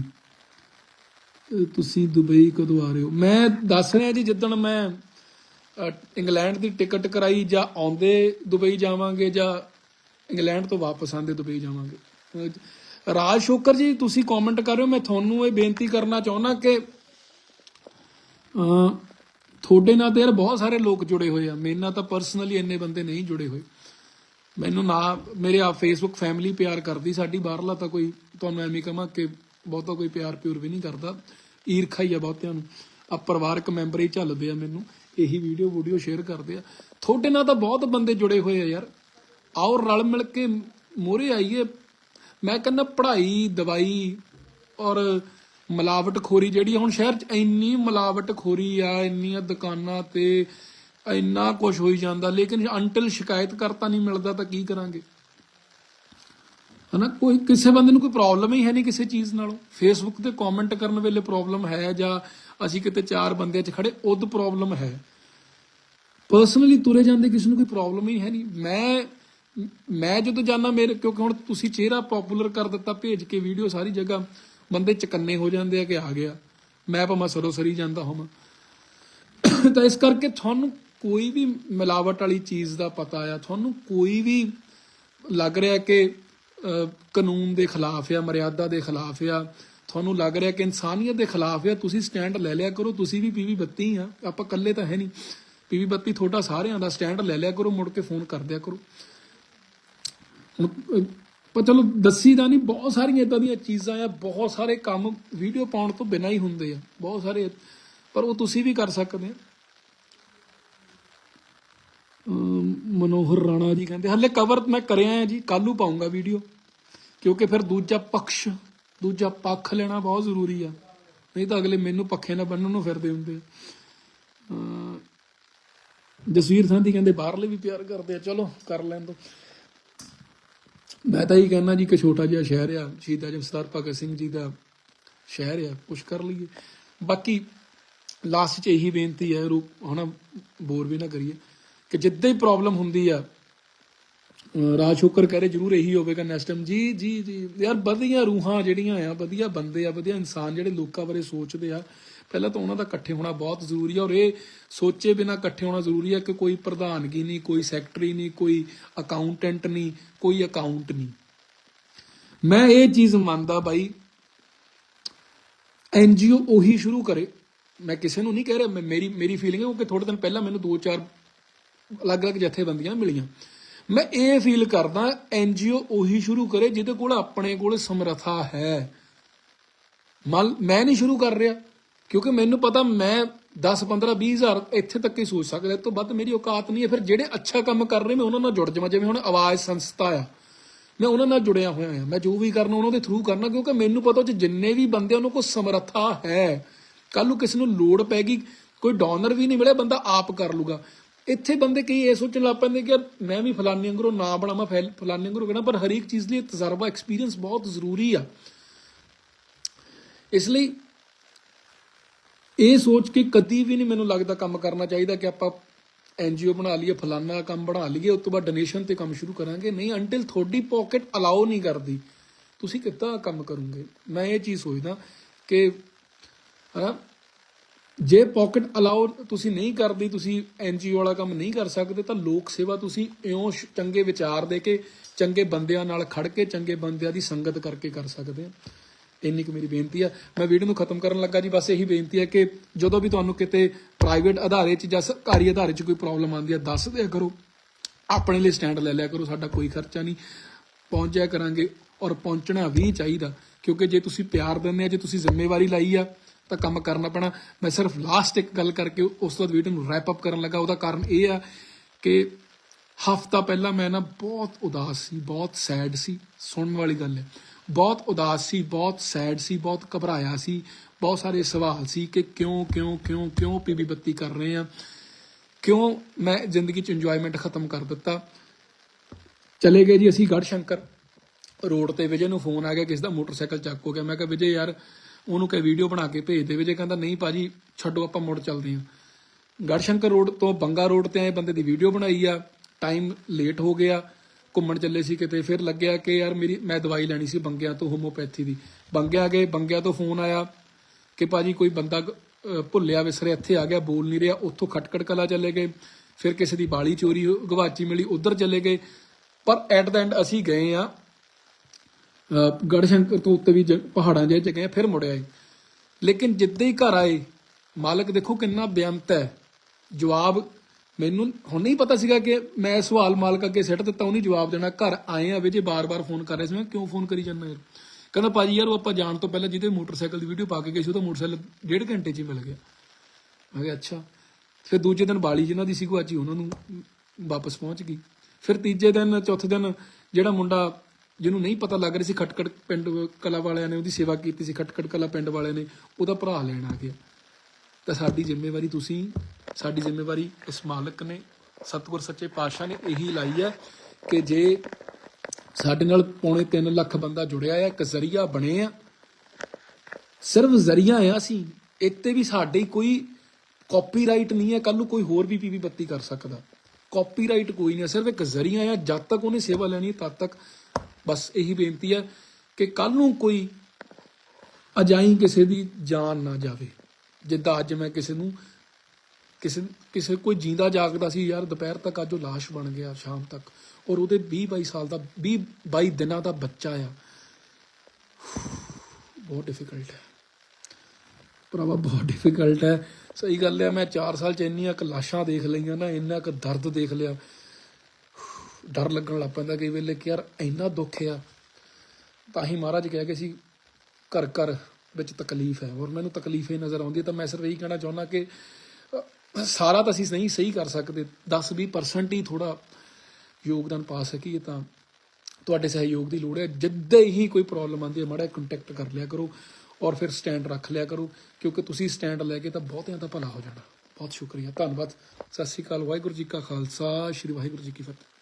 ਤੁਸੀਂ ਦੁਬਈ ਕਦੋਂ ਆ ਰਹੇ ਹੋ? ਮੈਂ ਦੱਸ ਰਿਹਾ ਜੀ ਜਿੱਦਣ ਮੈਂ ਇੰਗਲੈਂਡ ਦੀ ਟਿਕਟ ਕਰਾਈ ਜਾਂ ਆਉਂਦੇ ਦੁਬਈ ਜਾਵਾਂਗੇ ਜਾਂ ਇੰਗਲੈਂਡ ਤੋਂ ਵਾਪਸ ਆਉਂਦੇ ਦੁਬਈ ਜਾਵਾਂਗੇ। ਰਾਜ ਸ਼ੋਕਰ ਜੀ ਤੁਸੀਂ ਕਮੈਂਟ ਕਰ ਰਹੇ ਹੋ। ਮੈਂ ਤੁਹਾਨੂੰ ਇਹ ਬੇਨਤੀ ਕਰਨਾ ਚਾਹੁੰਦਾ ਕਿ ਅਹ, ਤੁਹਾਡੇ ਨਾਲ ਤਾਂ ਯਾਰ ਬਹੁਤ ਸਾਰੇ ਲੋਕ ਜੁੜੇ ਹੋਏ ਆ। ਮੇਰੇ ਨਾਲ ਤਾਂ ਪਰਸਨਲੀ ਇੰਨੇ ਬੰਦੇ ਨਹੀਂ ਜੁੜੇ ਹੋਏ। ਮੈਨੂੰ ਨਾ ਮੇਰੇ ਆ ਫੇਸਬੁੱਕ ਫੈਮਿਲੀ ਪਿਆਰ ਕਰਦੀ ਸਾਡੀ ਬਾਹਰਲਾ ਤਾਂ ਕੋਈ ਤੁਹਾਨੂੰ ਐਵੇਂ ਕਹਾਂ ਕਿ ਬਹੁਤਾ ਕੋਈ ਪਿਆਰ ਪਿਉਰ ਵੀ ਨਹੀਂ ਕਰਦਾ। ਈਰਖਾ ਹੀ ਆ ਬਹੁਤਿਆਂ ਨੂੰ। ਆ ਪਰਿਵਾਰਕ ਮੈਂਬਰ ਹੀ ਝੱਲਦੇ ਆ ਮੈਨੂੰ। ਇਹੀ ਵੀਡੀਓ ਵੀਡੀਓ ਸ਼ੇਅਰ ਕਰਦੇ ਆ। ਤੁਹਾਡੇ ਨਾਲ ਤਾਂ ਬਹੁਤ ਬੰਦੇ ਜੁੜੇ ਹੋਏ ਆ ਯਾਰ। ਆਓ ਰਲ ਮਿਲ ਕੇ ਮੋਰੇ ਆਈਏ। ਮੈਂ ਕਹਿੰਦਾ ਪੜ੍ਹਾਈ, ਦਵਾਈ ਔਰ ਮਿਲਾਵਟਖੋਰੀ ਜਿਹੜੀ ਹੁਣ ਸ਼ਹਿਰ 'ਚ ਇੰਨੀ ਮਿਲਾਵਟਖੋਰੀ ਆ, ਇੰਨੀਆਂ ਦੁਕਾਨਾਂ ਤੇ ਇੰਨਾ ਕੁਝ ਹੋਈ ਜਾਂਦਾ। ਲੇਕਿਨ ਅੰਟਿਲ ਸ਼ਿਕਾਇਤ ਕਰਤਾ ਨਹੀਂ ਮਿਲਦਾ ਤਾਂ ਕੀ ਕਰਾਂਗੇ? ਹਨਾ ਕੋਈ ਕਿਸੇ ਬੰਦੇ ਨੂੰ ਕੋਈ ਪ੍ਰੋਬਲਮ ਹੀ ਹੈ ਨਹੀਂ ਕਿਸੇ ਚੀਜ਼ ਨਾਲੋਂ। ਫੇਸਬੁੱਕ ਤੇ ਕਮੈਂਟ ਕਰਨ ਵੇਲੇ ਪ੍ਰੋਬਲਮ ਹੈ ਜਾਂ ਅਸੀਂ ਕਿਤੇ ਚਾਰ ਬੰਦਿਆਂ 'ਚ ਖੜੇ, ਉਦ ਪ੍ਰੋਬਲਮ ਹੈ। ਪਰਸਨਲੀ ਤੁਰੇ ਜਾਂਦੇ ਕਿਸੇ ਨੂੰ ਕੋਈ ਪ੍ਰੋਬਲਮ ਹੀ ਹੈ ਨਹੀਂ। ਮੈਂ ਮੈਂ ਜਦੋਂ ਜਾਣਾ ਮੇਰੇ, ਕਿਉਂਕਿ ਹੁਣ ਤੁਸੀਂ ਚਿਹਰਾ ਪਪੂਲਰ ਕਰ ਦਿੱਤਾ, ਭੇਜ ਕੇ ਵੀਡੀਓ ਸਾਰੀ ਜਗ੍ਹਾ ਬੰਦੇ ਚਕੰਨੇ ਹੋ ਜਾਂਦੇ ਆ ਕਿ ਆ ਗਿਆ। ਮੈਂ ਭਾਵੇਂ ਸਰੋਸਰੀ ਜਾਂਦਾ ਹੋਵਾਂ। ਤਾਂ ਇਸ ਕਰਕੇ ਤੁਹਾਨੂੰ ਕੋਈ ਵੀ ਮਿਲਾਵਟ ਵਾਲੀ ਚੀਜ਼ ਦਾ ਪਤਾ ਆ, ਤੁਹਾਨੂੰ ਕੋਈ ਵੀ ਲੱਗ ਰਿਹਾ ਕਿ ਕਾਨੂੰਨ ਦੇ ਖਿਲਾਫ ਆ, ਮਰਿਆਦਾ ਦੇ ਖਿਲਾਫ ਆ। ਤੁਹਾਨੂੰ ਲੱਗ ਰਿਹਾ ਕਿ ਇਨਸਾਨੀਅਤ ਦੇ ਖਿਲਾਫ ਆ। ਤੁਸੀਂ ਸਟੈਂਡ ਲੈ ਲਿਆ ਕਰੋ। ਤੁਸੀਂ ਵੀ ਪੀਵੀ ਬੱਤੀ ਆ। ਆਪਾਂ ਇਕੱਲੇ ਤਾਂ ਹੈ ਨਹੀਂ। ਪੀਵੀ ਬੱਤੀ ਤੁਹਾਡਾ ਸਾਰਿਆਂ ਦਾ। ਸਟੈਂਡ ਲੈ ਲਿਆ ਕਰੋ। ਮੁੜ ਕੇ ਫੋਨ ਕਰ ਦਿਆ ਕਰੋ। ਹੁਣ ਪਰ ਚਲੋ, ਦੱਸੀ ਦਾ ਨਹੀਂ। ਬਹੁਤ ਸਾਰੀਆਂ ਇਦਾਂ ਦੀਆਂ ਚੀਜ਼ਾਂ ਆ। ਬਹੁਤ ਸਾਰੇ ਕੰਮ ਵੀਡੀਓ ਪਾਉਣ ਤੋਂ ਬਿਨਾਂ ਹੀ ਹੁੰਦੇ ਆ। ਬਹੁਤ ਸਾਰੇ। ਪਰ ਉਹ ਤੁਸੀਂ ਵੀ ਕਰ ਸਕਦੇ ਆ। ਮਨੋਹਰ ਰਾਣਾ ਜੀ ਕਹਿੰਦੇ, ਹਲੇ ਕਵਰ ਮੈਂ ਕਰਿਆ ਹੈ ਜੀ। ਕੱਲੂ ਪਾਉਂਗਾ ਵੀਡੀਓ ਕਿਉਂਕਿ ਫਿਰ ਦੂਜਾ ਪਕਸ਼, ਦੂਜਾ ਪੱਖ ਲੈਣਾ ਬਹੁਤ ਜ਼ਰੂਰੀ ਆ। ਨਹੀਂ ਤਾਂ ਅਗਲੇ ਮੈਨੂੰ ਪੱਖੇ ਨਾਲ ਬੰਨਣ ਨੂੰ ਫਿਰਦੇ ਹੁੰਦੇ। ਜਸਵੀਰ ਸੰਧੀ ਕਹਿੰਦੇ, ਬਾਹਰਲੇ ਵੀ ਪਿਆਰ ਕਰਦੇ ਆ। ਚਲੋ, ਕਰ ਲੈਣ ਦੋ। ਮੈਂ ਤਾਂ ਇਹ ਕਹਿੰਦਾ ਜੀ ਕਿ ਛੋਟਾ ਜਿਹਾ ਸ਼ਹਿਰ ਆ, ਸ਼ਹੀਦ ਆਜਮ ਸਰਦਾਰ ਭਗਤ ਸਿੰਘ ਜੀ ਦਾ ਸ਼ਹਿਰ ਆ, ਕੁਛ ਕਰ ਲਈਏ। ਬਾਕੀ ਲਾਸਟ 'ਚ ਇਹੀ ਬੇਨਤੀ ਹੈ, ਰੂਪ ਹਨਾ ਬੋਰ ਵੀ ਨਾ ਕਰੀਏ, ਕਿ ਜਿੱਦਾਂ ਹੀ ਪ੍ਰੋਬਲਮ ਹੁੰਦੀ ਆ ਰਾਜ ਸ਼ੁਕਰ ਕਰੇ, ਜਰੂਰ ਇਹੀ ਹੋਵੇਗਾ ਨੈਕਸਟ ਟਾਈਮ ਜੀ ਜੀ ਜੀ, ਯਾਰ ਵਧੀਆ ਰੂਹਾਂ ਜਿਹੜੀਆਂ ਆ, ਵਧੀਆ ਬੰਦੇ ਆ, ਵਧੀਆ ਇਨਸਾਨ ਜਿਹੜੇ ਲੋਕਾਂ ਬਾਰੇ ਸੋਚਦੇ ਆ, ਪਹਿਲਾਂ ਤਾਂ ਉਹਨਾਂ ਦਾ ਇਕੱਠੇ ਹੋਣਾ ਬਹੁਤ ਜ਼ਰੂਰੀ ਆ ਔਰ ਇਹ ਸੋਚੇ ਬਿਨਾ ਇਕੱਠੇ ਹੋਣਾ ਜ਼ਰੂਰੀ ਆ ਕਿ ਕੋਈ ਪ੍ਰਧਾਨਗੀ ਨਹੀਂ, ਕੋਈ ਸੈਕਟਰੀ ਨਹੀਂ, ਕੋਈ ਅਕਾਊਂਟੈਂਟ ਨਹੀਂ, ਕੋਈ ਅਕਾਊਂਟ ਨਹੀਂ। ਮੈਂ ਇਹ ਚੀਜ਼ ਮੰਨਦਾ ਬਾਈ ਐਨਜੀਓ ਉਹੀ ਸ਼ੁਰੂ ਕਰੇ। ਮੈਂ ਕਿਸੇ ਨੂੰ ਨਹੀਂ ਕਹਿ ਰਿਹਾ ਮੇਰੀ ਮੇਰੀ ਫੀਲਿੰਗ ਹੈ ਕਿ ਥੋੜੇ ਦਿਨ ਪਹਿਲਾਂ ਮੈਨੂੰ ਦੋ ਚਾਰ ਅਲੱਗ-ਅਲੱਗ ਜਥੇਬੰਦੀਆਂ ਮਿਲੀਆਂ। ਮੈਂ ਇਹ ਫੀਲ ਕਰਦਾ ਐਨਜੀਓ ਉਹੀ ਸ਼ੁਰੂ ਕਰੇ ਜਿਹਦੇ ਕੋਲ ਆਪਣੇ ਕੋਲ ਸਮਰੱਥਾ ਹੈ। ਮਲ, ਮੈਂ ਨਹੀਂ ਸ਼ੁਰੂ ਕਰ ਰਿਹਾ, ਕਿਉਂਕਿ ਮੈਨੂੰ ਪਤਾ ਮੈਂ 10 15 20 ਹਜ਼ਾਰ ਇੱਥੇ ਤੱਕ ਹੀ ਸੋਚ ਸਕਦਾ। ਤੋਂ ਵੱਧ ਮੇਰੀ ਔਕਾਤ ਨਹੀਂ ਹੈ। ਫਿਰ ਜਿਹੜੇ ਅੱਛਾ ਕੰਮ ਕਰ ਰਹੇ ਮੈਂ ਉਹਨਾਂ ਨਾਲ ਜੁੜ ਜਾਵਾਂ। ਜਿਵੇਂ ਹੁਣ ਆਵਾਜ਼ ਸੰਸਥਾ ਆ, ਮੈਂ ਉਹਨਾਂ ਨਾਲ ਜੁੜਿਆ ਹੋਇਆ ਹਾਂ। ਮੈਂ ਜੋ ਵੀ ਕਰਨਾ ਉਹਨਾਂ ਦੇ ਥਰੂ ਕਰਨਾ, ਕਿਉਂਕਿ ਮੈਨੂੰ ਪਤਾ ਉਹ ਜਿੰਨੇ ਵੀ ਬੰਦੇ ਉਹਨਾਂ ਕੋਲ ਸਮਰੱਥਾ ਹੈ। ਕੱਲ ਨੂੰ ਕਿਸੇ ਨੂੰ ਲੋੜ ਪੈਗੀ ਕੋਈ ਡੋਨਰ ਵੀ ਨਹੀਂ ਮਿਲਿਆ, ਬੰਦਾ ਆਪ ਕਰ ਲੂਗਾ। ਇੱਥੇ ਬੰਦੇ ਕਈ ਇਹ ਸੋਚਣ ਲੱਗ ਪੈਂਦੇ ਕਿ ਯਾਰ ਮੈਂ ਵੀ ਫਲਾਨੀ ਅੰਗਰੋਂ ਨਾ ਬਣਾਵਾਂ ਫੈਲ- ਫਲਾਨੀ ਅੰਗਰੋਂ ਕਹਿਣਾ ਪਰ ਹਰੇਕ ਚੀਜ਼ ਲਈ ਤਜਰਬਾ ਐਕਸਪੀਰੀਅੰਸ ਬਹੁਤ ਜ਼ਰੂਰੀ ਆ। ਇਸ ਲਈ ਇਹ ਸੋਚ ਕੇ ਕਦੀ ਵੀ ਨਹੀਂ ਮੈਨੂੰ ਲੱਗਦਾ ਕੰਮ ਕਰਨਾ ਚਾਹੀਦਾ ਕਿ ਆਪਾਂ ਐਨਜੀਓ ਬਣਾ ਲਈਏ ਫਲਾਨਾ ਕੰਮ ਬਣਾ ਲਈਏ, ਉਸ ਤੋਂ ਬਾਅਦ ਡੋਨੇਸ਼ਨ ਤੇ ਕੰਮ ਸ਼ੁਰੂ ਕਰਾਂਗੇ। ਨਹੀਂ ਅੰਟਿਲ ਤੁਹਾਡੀ ਪਾਕਟ ਅਲਾਉ ਨਹੀਂ ਕਰਦੀ, ਤੁਸੀਂ ਕਿੱਦਾਂ ਕੰਮ ਕਰੋਗੇ? ਮੈਂ ਇਹ ਚੀਜ਼ ਸੋਚਦਾ ਕਿ, ਹਾਂ ਜੇ ਪਾਕਟ ਅਲਾਉ ਤੁਸੀਂ ਨਹੀਂ ਕਰਦੀ, ਤੁਸੀਂ ਐਨਜੀਓ ਵਾਲਾ ਕੰਮ ਨਹੀਂ ਕਰ ਸਕਦੇ, ਤਾਂ ਲੋਕ ਸੇਵਾ ਤੁਸੀਂ ਇਉਂ ਸ਼- ਚੰਗੇ ਵਿਚਾਰ ਦੇ ਕੇ, ਚੰਗੇ ਬੰਦਿਆਂ ਨਾਲ ਖੜ ਕੇ, ਚੰਗੇ ਬੰਦਿਆਂ ਦੀ ਸੰਗਤ ਕਰਕੇ ਕਰ ਸਕਦੇ ਆ। ਇੰਨੀ ਕੁ ਮੇਰੀ ਬੇਨਤੀ ਆ। ਮੈਂ ਵੀਡੀਓ ਨੂੰ ਖਤਮ ਕਰਨ ਲੱਗਾ ਜੀ, ਬਸ ਇਹੀ ਬੇਨਤੀ ਹੈ ਕਿ ਜਦੋਂ ਵੀ ਤੁਹਾਨੂੰ ਕਿਤੇ ਪ੍ਰਾਈਵੇਟ ਅਦਾਰੇ 'ਚ ਜਾਂ ਸਰਕਾਰੀ ਅਦਾਰੇ 'ਚ ਕੋਈ ਪ੍ਰੋਬਲਮ ਆਉਂਦੀ ਹੈ ਦੱਸ ਦਿਆ ਕਰੋ। ਆਪਣੇ ਲਈ ਸਟੈਂਡ ਲੈ ਲਿਆ ਕਰੋ, ਸਾਡਾ ਕੋਈ ਖਰਚਾ ਨਹੀਂ। ਪਹੁੰਚਿਆ ਕਰਾਂਗੇ ਔਰ ਪਹੁੰਚਣਾ ਵੀ ਚਾਹੀਦਾ, ਕਿਉਂਕਿ ਜੇ ਤੁਸੀਂ ਪਿਆਰ ਦਿੰਦੇ ਆ, ਜੇ ਤੁਸੀਂ ਜ਼ਿੰਮੇਵਾਰੀ ਲਈ ਆ ਤਾਂ ਕੰਮ ਕਰਨਾ ਪੈਣਾ। ਮੈਂ ਸਿਰਫ ਲਾਸਟ ਇੱਕ ਗੱਲ ਕਰਕੇ ਉਸ ਤੋਂ ਬਾਅਦ ਵੀਡੀਓ ਨੂੰ ਰੈਪ ਅਪ ਕਰਨ ਲੱਗਾ। ਉਹਦਾ ਕਾਰਨ ਇਹ ਆ ਕਿ ਹਫਤਾ ਪਹਿਲਾਂ ਮੈਂ ਨਾ ਬਹੁਤ ਉਦਾਸ ਸੀ, ਬਹੁਤ ਸੈਡ ਸੀ। ਸੁਣਨ ਵਾਲੀ ਗੱਲ ਹੈ। ਬਹੁਤ ਉਦਾਸ ਸੀ, ਬਹੁਤ ਸੈਡ ਸੀ, ਬਹੁਤ ਘਬਰਾਇਆ ਸੀ। ਬਹੁਤ ਸਾਰੇ ਸਵਾਲ ਸੀ ਕਿ ਕਿਉਂ ਕਿਉਂ ਕਿਉਂ ਕਿਉਂ ਪੀਬੀ ਬੱਤੀ ਕਰ ਰਹੇ ਆ? ਕਿਉਂ ਮੈਂ ਜ਼ਿੰਦਗੀ 'ਚ ਇੰਜੋਇਮੈਂਟ ਖਤਮ ਕਰ ਦਿੱਤਾ? ਚਲੇ ਗਏ ਜੀ ਅਸੀਂ ਗੜ ਸ਼ੰਕਰ। ਰੋਡ ਤੇ ਵਿਜੇ ਨੂੰ ਫੋਨ ਆ ਗਿਆ, ਕਿਸ ਦਾ ਮੋਟਰਸਾਈਕਲ ਚੱਕ ਹੋ ਗਿਆ। ਮੈਂ ਕਿਹਾ, ਵਿਜੇ ਯਾਰ ਉਹਨੂੰ ਕਹੇ ਵੀਡੀਓ ਬਣਾ ਕੇ ਭੇਜ ਦੇਵੇ, ਜੇ ਕਹਿੰਦਾ ਨਹੀਂ ਭਾਜੀ, ਛੱਡੋ ਆਪਾਂ ਮੁੜ ਚੱਲਦੇ ਹਾਂ। ਗੜਸ਼ੰਕਰ ਰੋਡ ਤੋਂ ਬੰਗਾ ਰੋਡ ਤੇ ਆਏ, ਬੰਦੇ ਦੀ ਵੀਡੀਓ ਬਣਾਈ ਆ ਟਾਈਮ ਲੇਟ ਹੋ ਗਿਆ, ਘੁੰਮਣ ਚੱਲੇ ਸੀ ਕਿਤੇ, ਫਿਰ ਲੱਗਿਆ ਕਿ ਯਾਰ ਮੇਰੀ, ਮੈਂ ਦਵਾਈ ਲੈਣੀ ਸੀ ਬੰਗਿਆਂ ਤੋਂ ਹੋਮੋਪੈਥੀ ਦੀ। ਬੰਗਿਆ ਗਏ, ਬੰਗਿਆਂ ਤੋਂ ਫੋਨ ਆਇਆ ਕਿ ਭਾਜੀ ਕੋਈ ਬੰਦਾ ਭੁੱਲਿਆ ਵਿਸਰੇ, ਇੱਥੇ ਆ ਗਿਆ, ਬੋਲ ਨਹੀਂ ਰਿਹਾ, ਉੱਥੋਂ ਖਟਕੜ ਕਲਾ ਚਲੇ ਗਏ, ਫਿਰ ਕਿਸੇ ਦੀ ਬਾਲੀ ਚੋਰੀ ਹੋ- ਗਵਾਚੀ ਮਿਲੀ, ਉਧਰ ਚਲੇ ਗਏ। ਪਰ ਐਟ ਦਾ ਐਂਡ ਅਸੀਂ ਗਏ ਆ ਗੜਸ਼ੰਕਰ ਤੋਂ ਉੱਤੇ ਵੀ ਪਹਾੜਾਂ ਜਿਹੇ ਚ ਫਿਰ ਮੁੜ ਆਏ। ਲੇਕਿਨ ਜਿੱਦਾਂ ਹੀ ਘਰ ਆਏ, ਮਾਲਕ ਦੇਖੋ ਕਿੰਨਾ ਬੇਅੰਤ ਹੈ। ਜਵਾਬ ਮੈਨੂੰ ਹੁਣ ਨਹੀਂ ਪਤਾ ਸੀਗਾ ਕਿ ਮੈਂ ਸਵਾਲ ਮਾਲਕ ਅੱਗੇ ਸਿੱਟ ਦਿੱਤਾ, ਉਹਨੇ ਜਵਾਬ ਦੇਣਾ, ਘਰ ਆਏ ਆ ਵੀ, ਜੇ ਬਾਰ-ਬਾਰ ਫੋਨ ਕਰ ਰਿਹਾ ਸੀ ਮੈਂ, ਕਿਉਂ ਫੋਨ ਕਰੀ ਜਾਂਦਾ ਯਾਰ? ਕਹਿੰਦਾ, ਭਾਜੀ ਯਾਰ, ਉਹ ਆਪਾਂ ਜਾਣ ਤੋਂ ਪਹਿਲਾਂ ਜਿਹਦੇ ਮੋਟਰਸਾਈਕਲ ਦੀ ਵੀਡੀਓ ਪਾ ਕੇ ਗਏ ਸੀ, ਉਹਦਾ ਮੋਟਰਸਾਈਕਲ ਡੇਢ ਘੰਟੇ 'ਚ ਹੀ ਮਿਲ ਗਿਆ। ਮੈਂ ਕਿਹਾ, ਅੱਛਾ। ਫਿਰ ਦੂਜੇ ਦਿਨ ਬਾਲੀ ਜਿਨ੍ਹਾਂ ਦੀ ਸੀ ਅੱਜ ਹੀ ਉਹਨਾਂ ਨੂੰ ਵਾਪਸ ਪਹੁੰਚ ਗਈ। ਫਿਰ ਤੀਜੇ ਦਿਨ, ਚੌਥੇ ਦਿਨ ਜਿਹੜਾ ਮੁੰਡਾ ਜਿਹਨੂੰ ਨਹੀਂ ਪਤਾ ਲੱਗ ਰਿਹਾ ਸੀ ਖਟਕੜ ਪਿੰਡ ਕਲਾ ਵਾਲਿਆਂ ਨੇ ਉਹਦੀ ਸੇਵਾ ਕੀਤੀ ਸੀ ਖਟਕੜ ਕਲਾ ਪਿੰਡ ਵਾਲਿਆਂ ਨੇ ਉਹਦਾ ਭਰਾ ਲੈਣ ਆ ਗਿਆ। ਤਾਂ ਸਾਡੀ ਜ਼ਿੰਮੇਵਾਰੀ ਤੁਸੀਂ ਸਾਡੀ ਜ਼ਿੰਮੇਵਾਰੀ ਇਸ ਮਾਲਕ ਨੇ ਸਤਿਗੁਰ ਸੱਚੇ ਪਾਤਸ਼ਾਹ ਨੇ ਇਹੀ ਲਾਈ ਹੈ ਕਿ ਜੇ ਸਾਡੇ ਨਾਲ ਪੌਣੇ 3 ਲੱਖ ਬੰਦਾ ਜੁੜਿਆ ਹੈ ਇੱਕ ਜ਼ਰੀਆ ਬਣੇ ਆ ਸਿਰਫ ਜ਼ਰੀਆ ਆ ਅਸੀਂ ਇੱਥੇ ਵੀ ਸਾਡੇ ਕੋਈ ਕਾਪੀਰਾਈਟ ਨਹੀਂ ਹੈ ਕੱਲ ਨੂੰ ਕੋਈ ਹੋਰ ਵੀ ਪੀਵੀ ਬੱਤੀ ਕਰ ਸਕਦਾ। ਕਾਪੀਰਾਈਟ ਕੋਈ ਨਹੀਂ ਸਿਰਫ ਇੱਕ ਜ਼ਰੀਆ ਆ ਜਦ ਤੱਕ ਉਹਨੇ ਸੇਵਾ ਲੈਣੀ ਹੈ, ਤਦ ਤੱਕ ਬਸ ਇਹੀ ਬੇਨਤੀ ਹੈ ਕਿ ਕੱਲ ਨੂੰ ਕੋਈ ਅਜਾਈ ਕਿਸੇ ਦੀ ਜਾਨ ਨਾ ਜਾਵੇ। ਜਿੱਦਾਂ ਅੱਜ ਮੈਂ ਕਿਸੇ ਨੂੰ, ਕਿਸੇ ਕਿਸੇ ਕੋਈ ਜਿੰਦਾ ਜਾਗਦਾ ਸੀ, ਯਾਰ ਦੁਪਹਿਰ ਤੱਕ ਅੱਜ ਉਹ ਲਾਸ਼ ਬਣ ਗਿਆ, ਸ਼ਾਮ ਤੱਕ। ਔਰ ਉਹਦੇ 20 22 ਸਾਲ ਦਾ 20 22 ਦਿਨਾਂ ਦਾ ਬੱਚਾ ਆ। ਬਹੁਤ ਡਿਫਿਕਲਟ ਹੈ। ਭਰਾਵਾ, ਬਹੁਤ ਡਿਫਿਕਲਟ ਹੈ। ਸਹੀ ਗੱਲ ਹੈ, ਮੈਂ 4 ਸਾਲ ਚ ਇੰਨੀਆਂ ਕੁ ਲਾਸ਼ਾਂ ਦੇਖ ਲਈਆਂ ਨਾ, ਇੰਨਾ ਕੁ ਦਰਦ ਦੇਖ ਲਿਆ। ਡਰ ਲੱਗਣ ਲੱਗ ਪੈਂਦਾ ਕਈ ਵੇਲੇ ਕਿ ਯਾਰ ਇੰਨਾ ਦੁੱਖ ਆ, ਤਾਂ ਹੀ ਮਹਾਰਾਜ ਕਹਿ ਗਏ ਸੀ, ਘਰ ਘਰ ਵਿੱਚ ਤਕਲੀਫ ਹੈ। ਔਰ ਮੈਨੂੰ ਤਕਲੀਫ ਹੀ ਨਜ਼ਰ ਆਉਂਦੀ ਹੈ, ਤਾਂ ਮੈਂ ਸਿਰਫ ਇਹੀ ਕਹਿਣਾ ਚਾਹੁੰਦਾ ਕਿ ਸਾਰਾ ਤਾਂ ਅਸੀਂ ਨਹੀਂ ਸਹੀ ਕਰ ਸਕਦੇ 10-20% ਹੀ ਥੋੜਾ ਯੋਗਦਾਨ ਪਾ ਸਕੀਏ ਤਾਂ ਤੁਹਾਡੇ ਸਹਿਯੋਗ ਦੀ ਲੋੜ ਹੈ। ਜਿੱਦਾਂ ਹੀ ਕੋਈ ਪ੍ਰੋਬਲਮ ਆਉਂਦੀ ਹੈ, ਮਾੜਾ ਕੰਟੈਕਟ ਕਰ ਲਿਆ ਕਰੋ ਔਰ ਫਿਰ ਸਟੈਂਡ ਰੱਖ ਲਿਆ ਕਰੋ, ਕਿਉਂਕਿ ਤੁਸੀਂ ਸਟੈਂਡ ਲੈ ਕੇ ਤਾਂ ਬਹੁਤਿਆਂ ਦਾ ਭਲਾ ਹੋ ਜਾਣਾ। ਬਹੁਤ ਸ਼ੁਕਰੀਆ। ਧੰਨਵਾਦ। ਸਤਿ ਸ਼੍ਰੀ ਅਕਾਲ। ਵਾਹਿਗੁਰੂ ਜੀ ਕਾ ਖਾਲਸਾ। ਸ੍ਰੀ ਵਾਹਿਗੁਰੂ ਜੀ ਕੀ ਫਤਿਹ।